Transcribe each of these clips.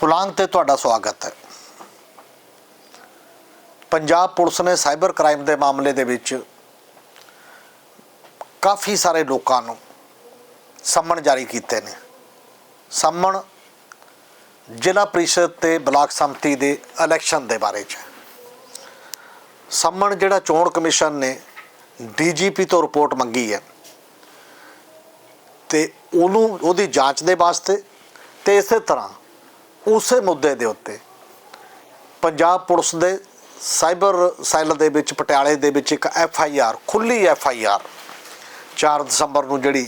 ਪੁਲਾਂਗ ਤੇ ਤੁਹਾਡਾ ਸਵਾਗਤ ਹੈ। ਪੰਜਾਬ ਪੁਲਿਸ ਨੇ ਸਾਈਬਰ ਕ੍ਰਾਈਮ ਦੇ ਮਾਮਲੇ ਦੇ ਵਿੱਚ ਕਾਫੀ ਸਾਰੇ ਲੋਕਾਂ ਨੂੰ ਸੰਮਣ ਜਾਰੀ ਕੀਤੇ ਨੇ। ਸੰਮਣ ਜ਼ਿਲ੍ਹਾ ਪ੍ਰੀਸ਼ਦ ਤੇ ਬਲਾਕ ਸੰਮਤੀ ਦੇ ਇਲੈਕਸ਼ਨ ਦੇ ਬਾਰੇ ਚ ਸੰਮਣ ਜਿਹੜਾ ਚੋਣ ਕਮਿਸ਼ਨ ਨੇ ਡੀਜੀਪੀ ਤੋਂ ਰਿਪੋਰਟ ਮੰਗੀ ਹੈ ਤੇ ਉਹਨੂੰ ਉਹਦੀ ਜਾਂਚ ਦੇ ਵਾਸਤੇ ਤੇ ਇਸੇ ਤਰ੍ਹਾਂ ਉਸੇ ਮੁੱਦੇ ਦੇ ਉੱਤੇ। ਪੰਜਾਬ ਪੁਲਿਸ ਦੇ ਸਾਈਬਰ ਸੈੱਲ ਦੇ ਵਿੱਚ, ਪਟਿਆਲੇ ਦੇ ਵਿੱਚ ਇੱਕ ਐਫ ਆਈ ਆਰ ਖੁੱਲੀ ਐਫ ਆਈ ਆਰ 4 ਦਸੰਬਰ ਨੂੰ ਜਿਹੜੀ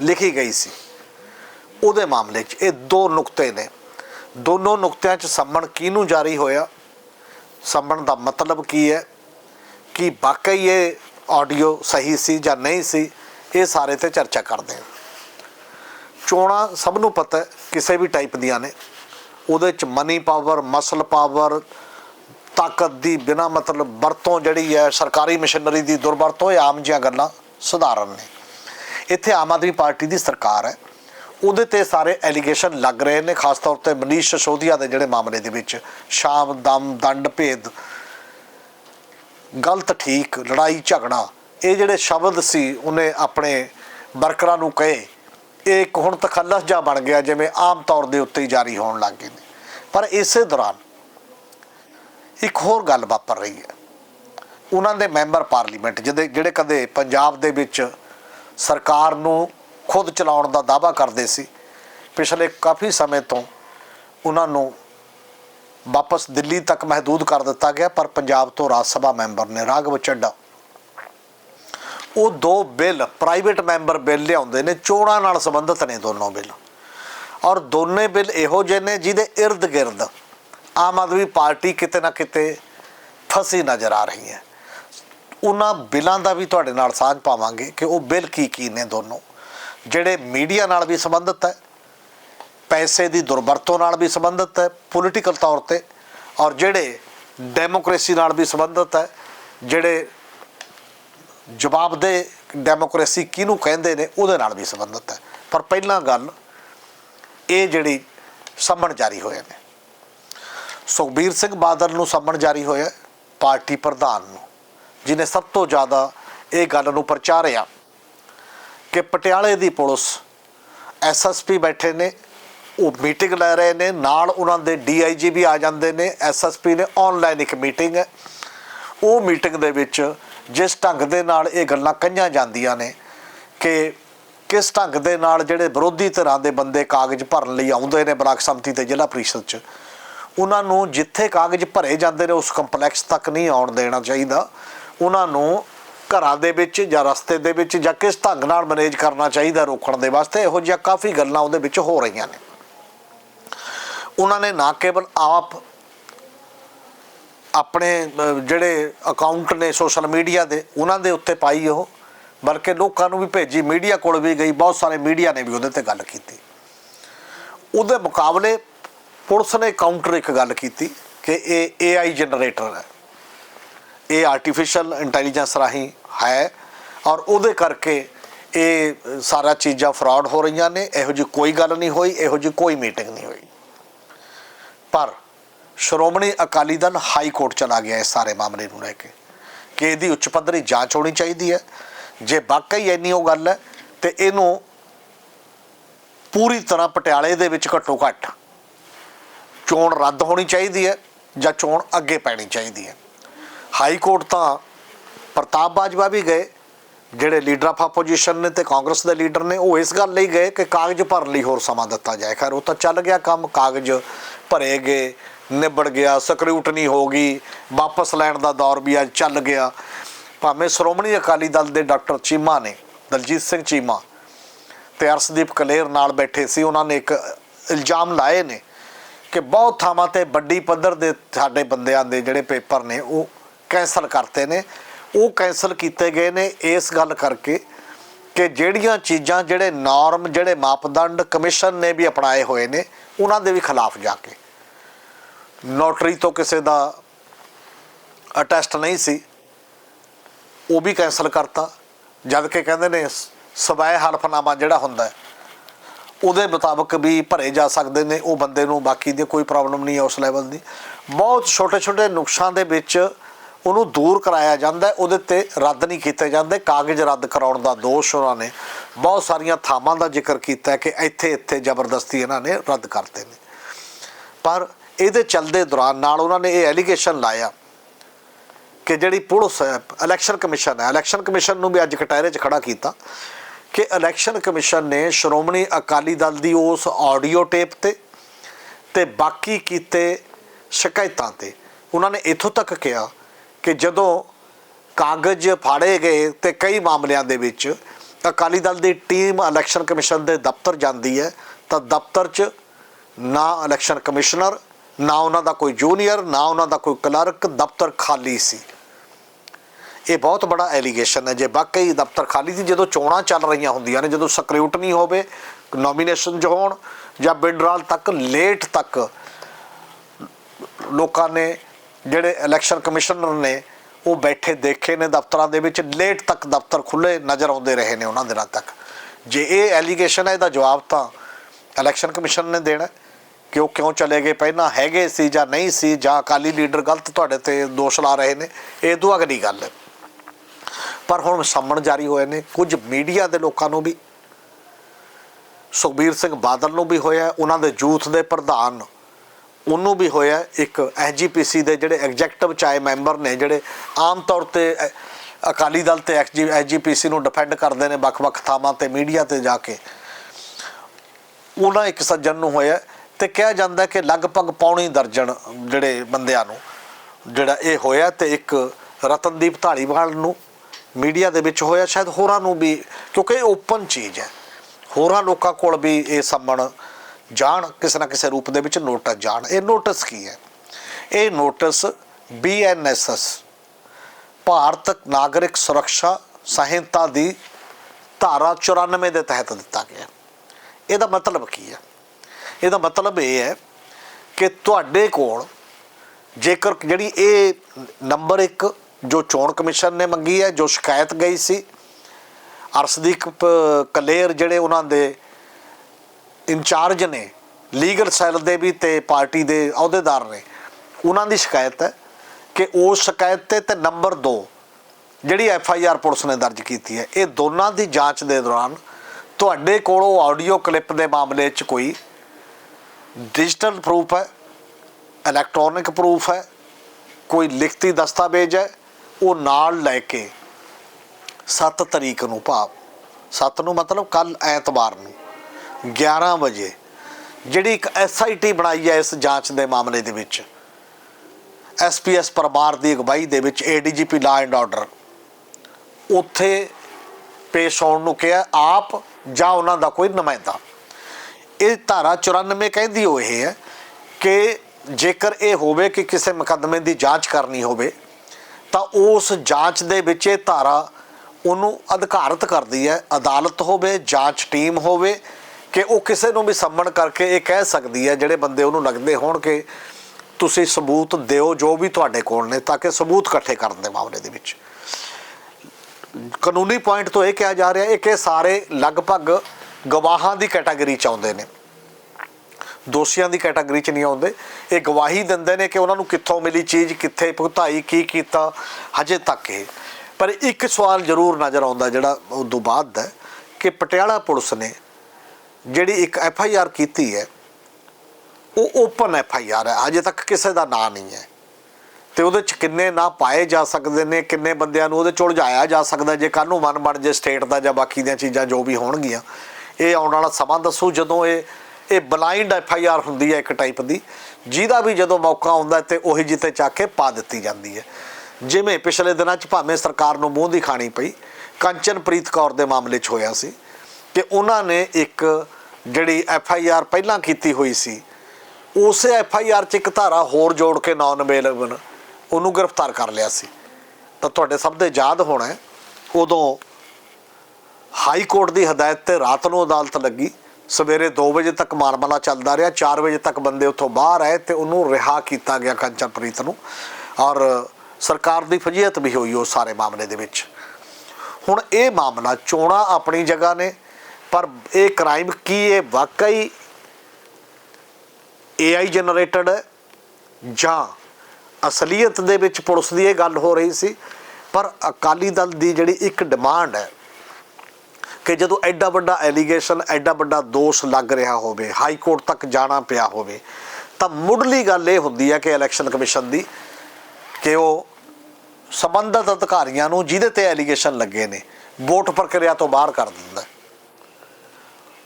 ਲਿਖੀ ਗਈ ਸੀ, ਉਹਦੇ ਮਾਮਲੇ 'ਚ ਇਹ ਦੋ ਨੁਕਤੇ ਨੇ। ਦੋਨੋਂ ਨੁਕਤਿਆਂ 'ਚ ਸੰਮਣ ਕਿਹਨੂੰ ਜਾਰੀ ਹੋਇਆ? ਸੰਮਣ ਦਾ ਮਤਲਬ ਕੀ ਹੈ? ਕਿ ਵਾਕਈ ਇਹ ਆਡੀਓ ਸਹੀ ਸੀ ਜਾਂ ਨਹੀਂ ਸੀ? ਇਹ ਸਾਰੇ ਤੇ ਚਰਚਾ ਕਰਦੇ ਹਾਂ। ਚੋਣਾਂ ਸਭ ਨੂੰ ਪਤਾ ਕਿਸੇ ਵੀ ਟਾਈਪ ਦੀਆਂ ਨੇ। ਉਹਦੇ ਚ ਮਨੀ ਪਾਵਰ ਮਸਲ ਪਾਵਰ ਤਾਕਤ ਦੀ ਬਿਨਾ ਮਤਲਬ ਵਰਤੋਂ ਜਿਹੜੀ ਹੈ, ਸਰਕਾਰੀ ਮਸ਼ੀਨਰੀ ਦੀ ਦੁਰਵਰਤੋਂ, ਇਹ ਆਮ ਜਿਹੀਆਂ ਗੱਲਾਂ ਸਧਾਰਨ ਨੇ। ਇੱਥੇ ਆਮ ਆਦਮੀ ਪਾਰਟੀ ਦੀ ਸਰਕਾਰ ਹੈ। ਉਹਦੇ ਤੇ ਸਾਰੇ ਐਲੀਗੇਸ਼ਨ ਲੱਗ ਰਹੇ ਨੇ, ਖਾਸ ਤੌਰ ਤੇ ਮਨੀਸ਼ ਸਿਸੋਦੀਆ ਦੇ ਜਿਹੜੇ ਮਾਮਲੇ ਦੇ ਵਿੱਚ। ਸ਼ਾਮ, ਦਮ, ਦੰਡ, ਭੇਦ। ਗਲਤ, ਠੀਕ, ਲੜਾਈ, ਝਗੜਾ, ਇਹ ਜਿਹੜੇ ਸ਼ਬਦ ਸੀ, ਉਹਨੇ ਆਪਣੇ ਵਰਕਰਾਂ ਨੂੰ ਕਹੇ। ਇਹ ਇੱਕ ਹੁਣ ਤਖੱਲਸ ਜਾ ਬਣ ਗਿਆ, ਜਿਵੇਂ ਆਮ ਤੌਰ ਦੇ ਉੱਤੇ ਹੀ ਜਾਰੀ ਹੋਣ ਲੱਗ ਗਏ ਨੇ। ਪਰ ਇਸੇ ਦੌਰਾਨ ਇੱਕ ਹੋਰ ਗੱਲ ਵਾਪਰ ਰਹੀ ਹੈ। ਉਹਨਾਂ ਦੇ ਮੈਂਬਰ ਪਾਰਲੀਮੈਂਟ ਜਿਹਦੇ, ਜਿਹੜੇ ਕਦੇ ਪੰਜਾਬ ਦੇ ਵਿੱਚ ਸਰਕਾਰ ਨੂੰ ਖੁਦ ਚਲਾਉਣ ਦਾ ਦਾਅਵਾ ਕਰਦੇ ਸੀ, ਪਿਛਲੇ ਕਾਫੀ ਸਮੇਂ ਤੋਂ ਉਹਨਾਂ ਨੂੰ ਵਾਪਸ ਦਿੱਲੀ ਤੱਕ ਮਹਦੂਦ ਕਰ ਦਿੱਤਾ ਗਿਆ, ਪਰ ਪੰਜਾਬ ਤੋਂ ਰਾਜ ਸਭਾ ਮੈਂਬਰ ਨੇ ਰਾਘਵ ਚੱਡਾ ਉਹ ਦੋ ਬਿੱਲ, ਪ੍ਰਾਈਵੇਟ ਮੈਂਬਰ ਬਿੱਲ ਲਿਆਉਂਦੇ ਨੇ, ਚੋਣਾਂ ਨਾਲ ਸੰਬੰਧਿਤ ਨੇ ਦੋਨੋਂ ਬਿੱਲ। ਔਰ ਦੋਨੇ ਬਿੱਲ ਇਹੋ ਜਿਹੇ ਨੇ ਜਿਹਦੇ ird ਗਿਰਦ ਆਮ ਆਦਮੀ ਪਾਰਟੀ ਕਿਤੇ ਨਾ ਕਿਤੇ ਫਸੀ ਨਜ਼ਰ ਆ ਰਹੀ ਹੈ। ਉਹਨਾਂ ਬਿੱਲਾਂ ਦਾ ਵੀ ਤੁਹਾਡੇ ਨਾਲ ਸਾਂਝ ਪਾਵਾਂਗੇ ਕਿ ਉਹ ਬਿੱਲ ਕੀ ਕੀ ਨੇ ਦੋਨੋਂ। ਜਿਹੜੇ ਮੀਡੀਆ ਨਾਲ ਵੀ ਸੰਬੰਧਿਤ ਹੈ, ਪੈਸੇ ਦੀ ਦੁਰਵਰਤੋਂ ਨਾਲ ਵੀ ਸੰਬੰਧਿਤ ਹੈ ਪੋਲੀਟੀਕਲ ਤੌਰ ਤੇ, ਔਰ ਜਿਹੜੇ ਡੈਮੋਕ੍ਰੇਸੀ ਨਾਲ ਵੀ ਸੰਬੰਧਿਤ ਹੈ, ਜਿਹੜੇ ਜਵਾਬਦੇ ਡੈਮੋਕ੍ਰੇਸੀ ਕਿਹਨੂੰ ਕਹਿੰਦੇ ਨੇ, ਉਹਦੇ ਨਾਲ ਵੀ ਸੰਬੰਧਿਤ ਹੈ। ਪਰ ਪਹਿਲਾਂ ਗੱਲ ਇਹ ਜਿਹੜੀ ਸੰਮਣ ਜਾਰੀ ਹੋਏ ਨੇ। ਸੁਖਬੀਰ ਸਿੰਘ ਬਾਦਲ ਨੂੰ ਸੰਮਣ ਜਾਰੀ ਹੋਇਆ, ਪਾਰਟੀ ਪ੍ਰਧਾਨ ਨੂੰ ਜਿਨੇ ਸਭ ਤੋਂ ਜ਼ਿਆਦਾ ਇਹ ਗੱਲ ਨੂੰ ਪ੍ਰਚਾਰਿਆ ਕਿ ਪਟਿਆਲੇ ਦੀ ਪੁਲਿਸ ਐਸਐਸਪੀ ਬੈਠੇ ਨੇ, ਉਹ ਮੀਟਿੰਗ ਲੈ ਰਹੇ ਨੇ, ਨਾਲ ਉਹਨਾਂ ਦੇ ਡੀਆਈਜੀ ਵੀ ਆ ਜਾਂਦੇ ਨੇ ਐਸਐਸਪੀ ਨੇ ਆਨਲਾਈਨ ਇੱਕ ਮੀਟਿੰਗ ਹੈ। ਉਹ ਮੀਟਿੰਗ ਦੇ ਵਿੱਚ ਜਿਸ ਢੰਗ ਦੇ ਨਾਲ ਇਹ ਗੱਲਾਂ ਕਹੀਆਂ ਜਾਂਦੀਆਂ ਨੇ ਕਿ ਕਿਸ ਢੰਗ ਦੇ ਨਾਲ ਜਿਹੜੇ ਵਿਰੋਧੀ ਧਿਰਾਂ ਦੇ ਬੰਦੇ ਕਾਗਜ਼ ਭਰਨ ਲਈ ਆਉਂਦੇ ਨੇ ਬਲਾਕ ਸੰਮਤੀ ਤੇ ਜ਼ਿਲ੍ਹਾ ਪ੍ਰੀਸ਼ਦ 'ਚ? ਉਹਨਾਂ ਨੂੰ ਜਿੱਥੇ ਕਾਗਜ਼ ਭਰੇ ਜਾਂਦੇ ਨੇ, ਉਸ ਕੰਪਲੈਕਸ ਤੱਕ ਨਹੀਂ ਆਉਣ ਦੇਣਾ ਚਾਹੀਦਾ। ਉਹਨਾਂ ਨੂੰ ਘਰਾਂ ਦੇ ਵਿੱਚ ਜਾਂ ਰਸਤੇ ਦੇ ਵਿੱਚ ਜਾਂ ਕਿਸ ਢੰਗ ਨਾਲ ਮੈਨੇਜ ਕਰਨਾ ਚਾਹੀਦਾ ਰੋਕਣ ਦੇ ਵਾਸਤੇ ਇਹੋ ਜਿਹੀਆਂ ਕਾਫੀ ਗੱਲਾਂ ਉਹਦੇ ਵਿੱਚ ਹੋ ਰਹੀਆਂ ਨੇ। ਉਹਨਾਂ ਨੇ ਨਾ ਕੇਵਲ ਆਪ ਆਪਣੇ ਜਿਹੜੇ ਅਕਾਊਂਟ ਨੇ ਸੋਸ਼ਲ ਮੀਡੀਆ ਦੇ, ਉਹਨਾਂ ਦੇ ਉੱਤੇ ਪਾਈ ਉਹ। ਬਲਕਿ ਲੋਕਾਂ ਨੂੰ ਵੀ ਭੇਜੀ, ਮੀਡੀਆ ਕੋਲ ਵੀ ਗਈ, ਬਹੁਤ ਸਾਰੇ ਮੀਡੀਆ ਨੇ ਵੀ ਉਹਦੇ ਤੇ ਗੱਲ ਕੀਤੀ। ਉਹਦੇ ਮੁਕਾਬਲੇ ਪੁਲਿਸ ਨੇ ਕਾਊਂਟਰ ਇੱਕ ਗੱਲ ਕੀਤੀ ਕਿ ਇਹ AI ਜਨਰੇਟਰ ਹੈ। ਇਹ ਆਰਟੀਫੀਸ਼ੀਅਲ ਇੰਟੈਲੀਜੈਂਸ ਰਾਹੀਂ ਹੈ ਔਰ ਉਹਦੇ ਕਰਕੇ ਇਹ ਸਾਰਾ ਚੀਜ਼ਾਂ ਫਰਾਡ ਹੋ ਰਹੀਆਂ ਨੇ, ਇਹੋ ਜਿਹੀ ਕੋਈ ਗੱਲ ਨਹੀਂ ਹੋਈ, ਇਹੋ ਜਿਹੀ ਕੋਈ ਮੀਟਿੰਗ ਨਹੀਂ ਹੋਈ। ਪਰ ਸ਼੍ਰੋਮਣੀ ਅਕਾਲੀ ਦਲ ਹਾਈ ਕੋਰਟ ਚਲਾ ਗਿਆ ਇਸ ਸਾਰੇ ਮਾਮਲੇ ਨੂੰ ਲੈ ਕੇ ਕਿ ਇਹਦੀ ਉੱਚ ਪੱਧਰੀ ਜਾਂਚ ਹੋਣੀ ਚਾਹੀਦੀ ਹੈ। ਜੇ ਵਾਕਈ ਇੰਨੀ ਉਹ ਗੱਲ ਹੈ, ਤੇ ਇਹਨੂੰ ਪੂਰੀ ਤਰ੍ਹਾਂ ਪਟਿਆਲੇ ਦੇ ਵਿੱਚ ਘੱਟੋ ਘੱਟ ਚੋਣ ਰੱਦ ਹੋਣੀ ਚਾਹੀਦੀ ਹੈ ਜਾਂ ਚੋਣ ਅੱਗੇ ਪੈਣੀ ਚਾਹੀਦੀ ਹੈ। ਹਾਈ ਕੋਰਟ ਤਾਂ ਪ੍ਰਤਾਪ ਬਾਜਵਾ ਵੀ ਗਏ, ਜਿਹੜੇ ਲੀਡਰ ਆਫ ਆਪੋਜੀਸ਼ਨ ਨੇ ਤੇ ਕਾਂਗਰਸ ਦੇ ਲੀਡਰ ਨੇ, ਉਹ ਇਸ ਗੱਲ ਲਈ ਗਏ ਕਿ ਕਾਗਜ਼ ਭਰਨ ਲਈ ਹੋਰ ਸਮਾਂ ਦਿੱਤਾ ਜਾਏ। ਖੈਰ, ਉਹ ਤਾਂ ਚੱਲ ਗਿਆ ਕੰਮ, ਕਾਗਜ਼ ਭਰੇ ਗਏ, ਨਿਬੜ ਗਿਆ, ਸਕਰੂਟਨੀ ਹੋ ਗਈ, ਵਾਪਸ ਲੈਣ ਦਾ ਦੌਰ ਵੀ ਅੱਜ ਚੱਲ ਗਿਆ। ਭਾਵੇਂ ਸ਼੍ਰੋਮਣੀ ਅਕਾਲੀ ਦਲ ਦੇ ਡਾਕਟਰ ਚੀਮਾ ਨੇ, ਦਲਜੀਤ ਸਿੰਘ ਚੀਮਾ ਤੇ ਅਰਸ਼ਦੀਪ ਕਲੇਰ ਨਾਲ ਬੈਠੇ ਸੀ, ਉਹਨਾਂ ਨੇ ਇੱਕ ਇਲਜ਼ਾਮ ਲਾਏ ਨੇ ਕਿ ਬਹੁਤ ਥਾਵਾਂ ਤੇ ਵੱਡੀ ਪੱਧਰ ਦੇ ਸਾਡੇ ਬੰਦਿਆਂ ਦੇ ਜਿਹੜੇ ਪੇਪਰ ਨੇ, ਉਹ ਕੈਂਸਲ ਕਰਤੇ ਨੇ। ਉਹ ਕੈਂਸਲ ਕੀਤੇ ਗਏ ਨੇ ਇਸ ਗੱਲ ਕਰਕੇ ਕਿ ਜਿਹੜੀਆਂ ਚੀਜ਼ਾਂ ਜਿਹੜੇ ਨਾਰਮ, ਜਿਹੜੇ ਮਾਪਦੰਡ ਕਮਿਸ਼ਨ ਨੇ ਵੀ ਅਪਣਾਏ ਹੋਏ ਨੇ, ਉਹਨਾਂ ਦੇ ਵੀ ਖਿਲਾਫ ਜਾ ਕੇ। ਨੋਟਰੀ ਤੋਂ ਕਿਸੇ ਦਾ ਅਟੈਸਟ ਨਹੀਂ ਸੀ। ਉਹ ਵੀ ਕੈਂਸਲ ਕਰਤਾ। ਜਦ ਕਿ ਕਹਿੰਦੇ ਨੇ ਸ- ਹਲਫਨਾਮਾ ਜਿਹੜਾ ਹੁੰਦਾ ਉਹਦੇ ਮੁਤਾਬਕ ਵੀ ਭਰੇ ਜਾ ਸਕਦੇ ਨੇ, ਉਹ ਬੰਦੇ ਨੂੰ ਬਾਕੀ ਦੀ ਕੋਈ ਪ੍ਰੋਬਲਮ ਨਹੀਂ ਹੈ ਉਸ ਲੈਵਲ ਦੀ। ਬਹੁਤ ਛੋਟੇ ਛੋਟੇ ਨੁਕਸਾਂ ਦੇ ਵਿੱਚ ਉਹਨੂੰ ਦੂਰ ਕਰਾਇਆ ਜਾਂਦਾ ਉਹਦੇ ਤੇ ਰੱਦ ਨਹੀਂ ਕੀਤੇ ਜਾਂਦੇ, ਕਾਗਜ਼ ਰੱਦ ਕਰਾਉਣ ਦਾ ਦੋਸ਼ ਉਹਨਾਂ ਨੇ। ਬਹੁਤ ਸਾਰੀਆਂ ਥਾਵਾਂ ਦਾ ਜ਼ਿਕਰ ਕੀਤਾ ਕਿ ਇੱਥੇ ਇੱਥੇ ਜ਼ਬਰਦਸਤੀ ਇਹਨਾਂ ਨੇ ਰੱਦ ਕਰਤੇ ਨੇ। ਪਰ ਇਹਦੇ ਚੱਲਦੇ ਦੌਰਾਨ ਨਾਲ ਉਹਨਾਂ ਨੇ ਇਹ ਐਲੀਗੇਸ਼ਨ ਲਾਇਆ ਕਿ ਜਿਹੜੀ ਪੁਲਿਸ ਹੈ ਇਲੈਕਸ਼ਨ ਕਮਿਸ਼ਨ ਹੈ ਇਲੈਕਸ਼ਨ ਕਮਿਸ਼ਨ ਨੂੰ ਵੀ ਅੱਜ ਕਟਾਰੇ 'ਚ ਖੜਾ ਕੀਤਾ ਕਿ ਇਲੈਕਸ਼ਨ ਕਮਿਸ਼ਨ ਨੇ ਸ਼੍ਰੋਮਣੀ ਅਕਾਲੀ ਦਲ ਦੀ ਉਸ ਆਡੀਓ ਟੇਪ ਤੇ ਤੇ ਬਾਕੀ ਕੀਤੇ ਸ਼ਿਕਾਇਤਾਂ ਤੇ ਉਹਨਾਂ ਨੇ ਇੱਥੋਂ ਤੱਕ ਕਿਹਾ ਕਿ ਜਦੋਂ ਕਾਗਜ਼ ਫਾੜੇ ਗਏ ਤੇ ਕਈ ਮਾਮਲਿਆਂ ਦੇ ਵਿੱਚ ਅਕਾਲੀ ਦਲ ਦੀ ਟੀਮ ਇਲੈਕਸ਼ਨ ਕਮਿਸ਼ਨ ਦੇ ਦਫ਼ਤਰ ਜਾਂਦੀ ਹੈ, ਤਾਂ ਦਫ਼ਤਰ 'ਚ ਨਾ ਇਲੈਕਸ਼ਨ ਕਮਿਸ਼ਨਰ ਨਾ ਉਹਨਾਂ ਦਾ ਕੋਈ ਜੂਨੀਅਰ ਨਾ ਉਹਨਾਂ ਦਾ ਕੋਈ ਕਲਰਕ ਦਫ਼ਤਰ ਖਾਲੀ ਸੀ। ਇਹ ਬਹੁਤ ਬੜਾ ਐਲੀਗੇਸ਼ਨ ਹੈ। ਜੇ ਵਾਕਈ ਦਫ਼ਤਰ ਖਾਲੀ ਸੀ, ਜਦੋਂ ਚੋਣਾਂ ਚੱਲ ਰਹੀਆਂ ਹੁੰਦੀਆਂ ਨੇ, ਜਦੋਂ ਸਕਰੂਟਨੀ ਹੋਵੇ ਨੋਮੀਨੇਸ਼ਨ ਜੋ ਹੋਣ ਜਾਂ ਬਿਡਰਾਲ ਤੱਕ ਲੇਟ ਤੱਕ ਲੋਕਾਂ ਨੇ ਜਿਹੜੇ ਇਲੈਕਸ਼ਨ ਕਮਿਸ਼ਨਰ ਨੇ, ਉਹ ਬੈਠੇ ਦੇਖੇ ਨੇ ਦਫ਼ਤਰਾਂ ਦੇ ਵਿੱਚ ਲੇਟ ਤੱਕ ਦਫ਼ਤਰ ਖੁੱਲੇ ਨਜ਼ਰ ਆਉਂਦੇ ਰਹੇ ਨੇ ਉਹਨਾਂ ਦਿਨਾਂ ਤੱਕ। ਜੇ ਇਹ ਐਲੀਗੇਸ਼ਨ ਹੈ, ਇਹਦਾ ਜਵਾਬ ਤਾਂ ਇਲੈਕਸ਼ਨ ਕਮਿਸ਼ਨ ਨੇ ਦੇਣਾ। ਕਿ ਉਹ ਕਿਉਂ ਚਲੇ ਗਏ? ਪਹਿਲਾਂ ਹੈਗੇ ਸੀ ਜਾਂ ਨਹੀਂ ਸੀ? ਜਾਂ ਅਕਾਲੀ ਲੀਡਰ ਗਲਤ ਤੁਹਾਡੇ ਤੇ ਦੋਸ਼ ਲਾ ਰਹੇ ਨੇ? ਇਹ ਤੋਂ ਅਗਲੀ ਗੱਲ ਹੈ। ਪਰ ਹੁਣ ਸੰਮਣ ਜਾਰੀ ਹੋਏ ਨੇ। ਕੁਝ ਮੀਡੀਆ ਦੇ ਲੋਕਾਂ ਨੂੰ ਵੀ, ਸੁਖਬੀਰ ਸਿੰਘ ਬਾਦਲ ਨੂੰ ਵੀ ਹੋਇਆ, ਉਹਨਾਂ ਦੇ ਯੂਥ ਦੇ ਪ੍ਰਧਾਨ ਉਹਨੂੰ ਵੀ ਹੋਇਆ। ਇੱਕ ਐਸਜੀਪੀਸੀ ਦੇ ਜਿਹੜੇ ਐਗਜ਼ੈਕਟਿਵ ਚਾਏ ਮੈਂਬਰ ਨੇ, ਜਿਹੜੇ ਆਮ ਤੌਰ ਤੇ ਅਕਾਲੀ ਦਲ ਤੇ ਐਸਜੀਪੀਸੀ ਨੂੰ ਡਿਫੈਂਡ ਕਰਦੇ ਨੇ ਵੱਖ-ਵੱਖ ਥਾਵਾਂ ਤੇ, ਮੀਡੀਆ ਤੇ ਜਾ ਕੇ। ਉਹਨਾਂ ਇੱਕ ਸੱਜਣ ਨੂੰ ਹੋਇਆ ਤੇ ਕਿਹਾ ਜਾਂਦਾ ਕਿ ਲਗਭਗ ਪੌਣੀ ਦਰਜਨ ਜਿਹੜੇ ਬੰਦਿਆਂ ਨੂੰ, ਜਿਹੜਾ ਇਹ ਹੋਇਆ ਤੇ ਇੱਕ ਰਤਨਦੀਪ ਢਾਲੀਵਾਲ ਨੂੰ ਮੀਡੀਆ ਦੇ ਵਿੱਚ ਹੋਇਆ, ਸ਼ਾਇਦ ਹੋਰਾਂ ਨੂੰ ਵੀ, ਕਿਉਂਕਿ ਇਹ ਓਪਨ ਚੀਜ਼ ਹੈ। ਹੋਰਾਂ ਲੋਕਾਂ ਕੋਲ ਵੀ ਇਹ ਸੰਮਣ ਜਾਣ, ਕਿਸੇ ਨਾ ਕਿਸੇ ਰੂਪ ਦੇ ਵਿੱਚ ਨੋਟਿਸ ਜਾਣ। ਇਹ ਨੋਟਿਸ ਕੀ ਹੈ? ਇਹ ਨੋਟਿਸ ਬੀਐਨਐਸਐਸ ਭਾਰਤ ਨਾਗਰਿਕ ਸੁਰੱਖਿਆ ਸੰਹਿਤਾ ਦੀ ਧਾਰਾ 94 ਦੇ ਤਹਿਤ ਦਿੱਤਾ ਗਿਆ ਇਹਦਾ ਮਤਲਬ ਕੀ ਹੈ? ਇਹਦਾ ਮਤਲਬ ਇਹ ਹੈ ਕਿ ਤੁਹਾਡੇ ਕੋਲ ਜੇਕਰ ਜਿਹੜੀ ਇਹ ਨੰਬਰ 1 ਜੋ ਚੋਣ ਕਮਿਸ਼ਨ ਨੇ ਮੰਗੀ ਹੈ, ਜੋ ਸ਼ਿਕਾਇਤ ਗਈ ਸੀ ਅਰਸ਼ਦੀਪ ਕਲੇਰ ਜਿਹੜੇ ਉਹਨਾਂ ਦੇ ਇੰਚਾਰਜ ਨੇ, ਲੀਗਲ ਸੈੱਲ ਦੇ ਵੀ ਤੇ ਪਾਰਟੀ ਦੇ ਅਹੁਦੇਦਾਰ ਨੇ, ਉਹਨਾਂ ਦੀ ਸ਼ਿਕਾਇਤ ਹੈ ਕਿ ਉਸ ਸ਼ਿਕਾਇਤ ਤੇ ਤੇ ਨੰਬਰ 2 ਜਿਹੜੀ ਐਫ ਆਈ ਆਰ ਪੁਲਿਸ ਨੇ ਦਰਜ ਕੀਤੀ ਹੈ, ਇਹ ਦੋਨਾਂ ਦੀ ਜਾਂਚ ਦੇ ਦੌਰਾਨ ਤੁਹਾਡੇ ਕੋਲ ਉਹ ਆਡੀਓ ਕਲਿੱਪ ਦੇ ਮਾਮਲੇ 'ਚ ਕੋਈ ਡਿਜੀਟਲ ਪ੍ਰੂਫ ਹੈ, ਇਲੈਕਟ੍ਰੋਨਿਕ ਪ੍ਰੂਫ ਹੈ, ਕੋਈ ਲਿਖਤੀ ਦਸਤਾਵੇਜ਼ ਹੈ ਉਹ ਨਾਲ ਲੈ ਕੇ 7 ਤਰੀਕ ਨੂੰ ਭਾਵ 7 ਨੂੰ ਮਤਲਬ ਕੱਲ ਐਤਵਾਰ ਨੂੰ 11 ਵਜੇ, ਜਿਹੜੀ ਇੱਕ ਐਸਆਈਟੀ ਬਣਾਈ ਹੈ ਇਸ ਜਾਂਚ ਦੇ ਮਾਮਲੇ ਦੇ ਵਿੱਚ ਐਸਪੀਐਸ ਪਰਮਾਰ ਦੀ ਅਗਵਾਈ ਦੇ ਵਿੱਚ ਏਡੀਜੀਪੀ ਲਾ ਐਂਡ ਆਰਡਰ ਉੱਥੇ ਪੇਸ਼ ਹੋਣ ਨੂੰ ਕਿਹਾ, ਆਪ ਜਾਂ ਉਹਨਾਂ ਦਾ ਕੋਈ ਨੁਮਾਇੰਦਾ। ਇਹ ਧਾਰਾ 94 ਕਹਿੰਦੀ ਉਹ ਇਹ ਹੈ ਕਿ ਜੇਕਰ ਇਹ ਹੋਵੇ ਕਿ ਕਿਸੇ ਮੁਕੱਦਮੇ ਦੀ ਜਾਂਚ ਕਰਨੀ ਹੋਵੇ ਤਾਂ ਉਸ ਜਾਂਚ ਦੇ ਵਿੱਚ ਇਹ ਧਾਰਾ ਉਹਨੂੰ ਅਧਿਕਾਰਤ ਕਰਦੀ ਹੈ। ਅਦਾਲਤ ਹੋਵੇ, ਜਾਂਚ ਟੀਮ ਹੋਵੇ, ਕਿ ਉਹ ਕਿਸੇ ਨੂੰ ਵੀ ਸੰਮਣ ਕਰਕੇ ਇਹ ਕਹਿ ਸਕਦੀ ਹੈ, ਜਿਹੜੇ ਬੰਦੇ ਉਹਨੂੰ ਲੱਗਦੇ ਹੋਣ ਕਿ ਤੁਸੀਂ ਸਬੂਤ ਦਿਓ ਜੋ ਵੀ ਤੁਹਾਡੇ ਕੋਲ ਨੇ, ਤਾਂ ਕਿ ਸਬੂਤ ਇਕੱਠੇ ਕਰਨ ਦੇ ਮਾਮਲੇ ਦੇ ਵਿੱਚ। ਕਾਨੂੰਨੀ ਪੁਆਇੰਟ ਤੋਂ ਇਹ ਕਿਹਾ ਜਾ ਰਿਹਾ ਹੈ ਕਿ ਸਾਰੇ ਲਗਭਗ ਗਵਾਹਾਂ ਦੀ ਕੈਟਾਗਰੀ ਚ ਆਉਂਦੇ ਨੇ। ਦੋਸ਼ੀਆਂ ਦੀ ਕੈਟਾਗਰੀ ਚ ਨਹੀਂ ਆਉਂਦੇ। ਇਹ ਗਵਾਹੀ ਦਿੰਦੇ ਨੇ ਕਿ ਉਹਨਾਂ ਨੂੰ ਕਿੱਥੋਂ ਮਿਲੀ ਚੀਜ਼, ਕਿੱਥੇ ਭੁਗਤਾਈ, ਕੀ ਕੀਤਾ, ਹਜੇ ਤੱਕ ਇਹ। ਪਰ ਇੱਕ ਸਵਾਲ ਜ਼ਰੂਰ ਨਜ਼ਰ ਆਉਂਦਾ ਜਿਹੜਾ ਉਹ ਤੋਂ ਬਾਅਦ ਦਾ ਕਿ ਪਟਿਆਲਾ ਪੁਲਿਸ ਨੇ ਜਿਹੜੀ ਇੱਕ ਐਫ ਆਈ ਆਰ ਕੀਤੀ ਹੈ, ਉਹ ਓਪਨ ਐਫ ਆਈ ਆਰ ਹੈ। ਹਜੇ ਤੱਕ ਕਿਸੇ ਦਾ ਨਾਂ ਨਹੀਂ ਹੈ। ਤੇ ਉਹਦੇ ਚ ਕਿੰਨੇ ਨਾਂ ਪਾਏ ਜਾ ਸਕਦੇ ਨੇ, ਕਿੰਨੇ ਬੰਦਿਆਂ ਨੂੰ ਉਹਦੇ ਚ ਉਲਝਾਇਆ ਜਾ ਸਕਦਾ ਜੇ ਕੱਲ ਨੂੰ ਮਨ ਬਣ ਜੇ ਸਟੇਟ ਦਾ ਜਾਂ ਬਾਕੀ ਦੀਆਂ ਚੀਜ਼ਾਂ ਜੋ ਵੀ ਹੋਣਗੀਆਂ। ਇਹ ਆਉਣ ਵਾਲਾ ਸਮਾਂ ਦੱਸੋ ਜਦੋਂ ਇਹ ਇਹ ਬਲਾਈਂਡ ਐਫ ਆਈ ਆਰ ਹੁੰਦੀ ਹੈ ਇੱਕ ਟਾਈਪ ਦੀ, ਜਿਹਦਾ ਵੀ ਜਦੋਂ ਮੌਕਾ ਆਉਂਦਾ ਤੇ ਉਹੀ ਜਿੱਤੇ ਚੱਕ ਕੇ ਪਾ ਦਿੱਤੀ ਜਾਂਦੀ ਹੈ। ਜਿਵੇਂ ਪਿਛਲੇ ਦਿਨਾਂ ਚ ਭਾਵੇਂ ਸਰਕਾਰ ਨੂੰ ਮੂੰਹ ਦੀ ਖਾਣੀ ਪਈ ਕੰਚਨਪ੍ਰੀਤ ਕੌਰ ਦੇ ਮਾਮਲੇ 'ਚ ਹੋਇਆ ਸੀ ਕਿ ਉਹਨਾਂ ਨੇ ਇੱਕ ਜਿਹੜੀ ਐਫ ਆਈ ਆਰ ਪਹਿਲਾਂ ਕੀਤੀ ਹੋਈ ਸੀ, ਉਸੇ ਐਫ ਆਈ ਆਰ 'ਚ ਇੱਕ ਧਾਰਾ ਹੋਰ ਜੋੜ ਕੇ ਨਾਨ ਅਵੇਲੇਬਲ ਉਹਨੂੰ ਗ੍ਰਿਫਤਾਰ ਕਰ ਲਿਆ ਸੀ। ਤਾਂ ਤੁਹਾਡੇ ਸਭ ਦੇ ਯਾਦ ਹੋਣਾ ਉਦੋਂ ਹਾਈ ਕੋਰਟ ਦੀ ਹਦਾਇਤ ਤੇ ਰਾਤ ਨੂੰ ਅਦਾਲਤ ਲੱਗੀ ਸਵੇਰੇ 2 ਵਜੇ ਤੱਕ ਮਾਰਮਲਾ ਚੱਲਦਾ ਰਿਹਾ 4 ਵਜੇ ਤੱਕ ਬੰਦੇ ਉੱਥੋਂ ਬਾਹਰ ਆਏ ਤੇ ਉਹਨੂੰ ਰਿਹਾ ਕੀਤਾ ਗਿਆ ਕੰਚਨਪ੍ਰੀਤ ਨੂੰ ਔਰ ਸਰਕਾਰ ਦੀ ਫਜੀਅਤ ਵੀ ਹੋਈ ਉਹ ਸਾਰੇ ਮਾਮਲੇ ਦੇ ਵਿੱਚ। ਹੁਣ ਇਹ ਮਾਮਲਾ ਚੋਣਾਂ ਆਪਣੀ ਜਗ੍ਹਾ ਨੇ, ਪਰ ਇਹ ਕ੍ਰਾਈਮ ਕੀ ਇਹ ਵਾਕਈ AI ਜਨਰੇਟਡ ਹੈ ਜਾਂ ਅਸਲੀਅਤ ਦੇ ਵਿੱਚ ਪੁਲਿਸ ਦੀ ਇਹ ਗੱਲ ਹੋ ਰਹੀ ਸੀ? ਪਰ ਅਕਾਲੀ ਦਲ ਦੀ ਜਿਹੜੀ ਇੱਕ ਡਿਮਾਂਡ ਹੈ ਕਿ ਜਦੋਂ ਐਡਾ ਵੱਡਾ ਐਲੀਗੇਸ਼ਨ ਐਡਾ ਵੱਡਾ ਦੋਸ਼ ਲੱਗ ਰਿਹਾ ਹੋਵੇ ਹਾਈ ਕੋਰਟ ਤੱਕ ਜਾਣਾ ਪਿਆ ਹੋਵੇ, ਤਾਂ ਮੁੱਢਲੀ ਗੱਲ ਇਹ ਹੁੰਦੀ ਹੈ ਕਿ ਇਲੈਕਸ਼ਨ ਕਮਿਸ਼ਨ ਦੀ ਕਿ ਉਹ ਸੰਬੰਧਿਤ ਅਧਿਕਾਰੀਆਂ ਨੂੰ ਜਿਹਦੇ ਤੇ ਐਲੀਗੇਸ਼ਨ ਲੱਗੇ ਨੇ, ਵੋਟ ਪ੍ਰਕਿਰਿਆ ਤੋਂ ਬਾਹਰ ਕਰ ਦਿੰਦਾ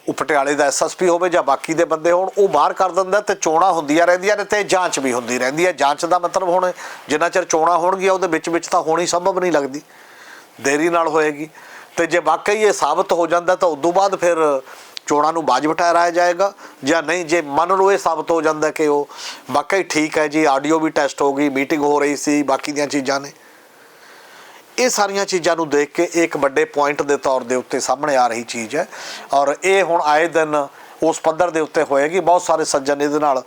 ਉਹ ਪਟਿਆਲੇ ਦਾ ਐਸਐਸਪੀ ਹੋਵੇ ਜਾਂ ਬਾਕੀ ਦੇ ਬੰਦੇ ਹੋਣ, ਉਹ ਬਾਹਰ ਕਰ ਦਿੰਦਾ ਤੇ ਚੋਣਾਂ ਹੁੰਦੀਆਂ ਰਹਿੰਦੀਆਂ ਨੇ ਤੇ ਜਾਂਚ ਵੀ ਹੁੰਦੀ ਰਹਿੰਦੀ ਹੈ। ਜਾਂਚ ਦਾ ਮਤਲਬ ਹੁਣ ਜਿੰਨਾ ਚਿਰ ਚੋਣਾਂ ਹੋਣਗੀਆਂ, ਉਹਦੇ ਵਿੱਚ ਵਿੱਚ ਤਾਂ ਹੋਣੀ ਸੰਭਵ ਨਹੀਂ ਲੱਗਦੀ। ਦੇਰੀ ਨਾਲ ਹੋਏਗੀ। ਤੇ ਜੇ ਵਾਕਈ ਇਹ ਸਾਬਤ ਹੋ ਜਾਂਦਾ ਤਾਂ ਉਦੋਂ ਬਾਅਦ ਫਿਰ ਚੋਣਾਂ ਨੂੰ ਬਾਜ ਬਿਠਾਇਆ ਜਾਏਗਾ ਜਾਂ ਨਹੀਂ, ਜੇ ਮੰਨ ਲਓ ਇਹ ਸਾਬਤ ਹੋ ਜਾਂਦਾ ਕਿ ਉਹ ਵਾਕਈ ਠੀਕ ਹੈ ਜੀ, ਆਡੀਓ ਵੀ ਟੈਸਟ ਹੋ ਗਈ, ਮੀਟਿੰਗ ਹੋ ਰਹੀ ਸੀ, ਬਾਕੀ ਦੀਆਂ ਚੀਜ਼ਾਂ ਨੇ। ਇਹ ਸਾਰੀਆਂ ਚੀਜ਼ਾਂ ਨੂੰ ਦੇਖ ਕੇ ਇਹ ਇੱਕ ਵੱਡੇ ਪੁਆਇੰਟ ਦੇ ਤੌਰ ਦੇ ਉੱਤੇ ਸਾਹਮਣੇ ਆ ਰਹੀ ਚੀਜ਼ ਹੈ ਔਰ ਇਹ ਹੁਣ ਆਏ ਦਿਨ ਉਸ ਪੱਧਰ ਦੇ ਉੱਤੇ ਹੋਏਗੀ। ਬਹੁਤ ਸਾਰੇ ਸੱਜਣ ਇਹਦੇ ਨਾਲ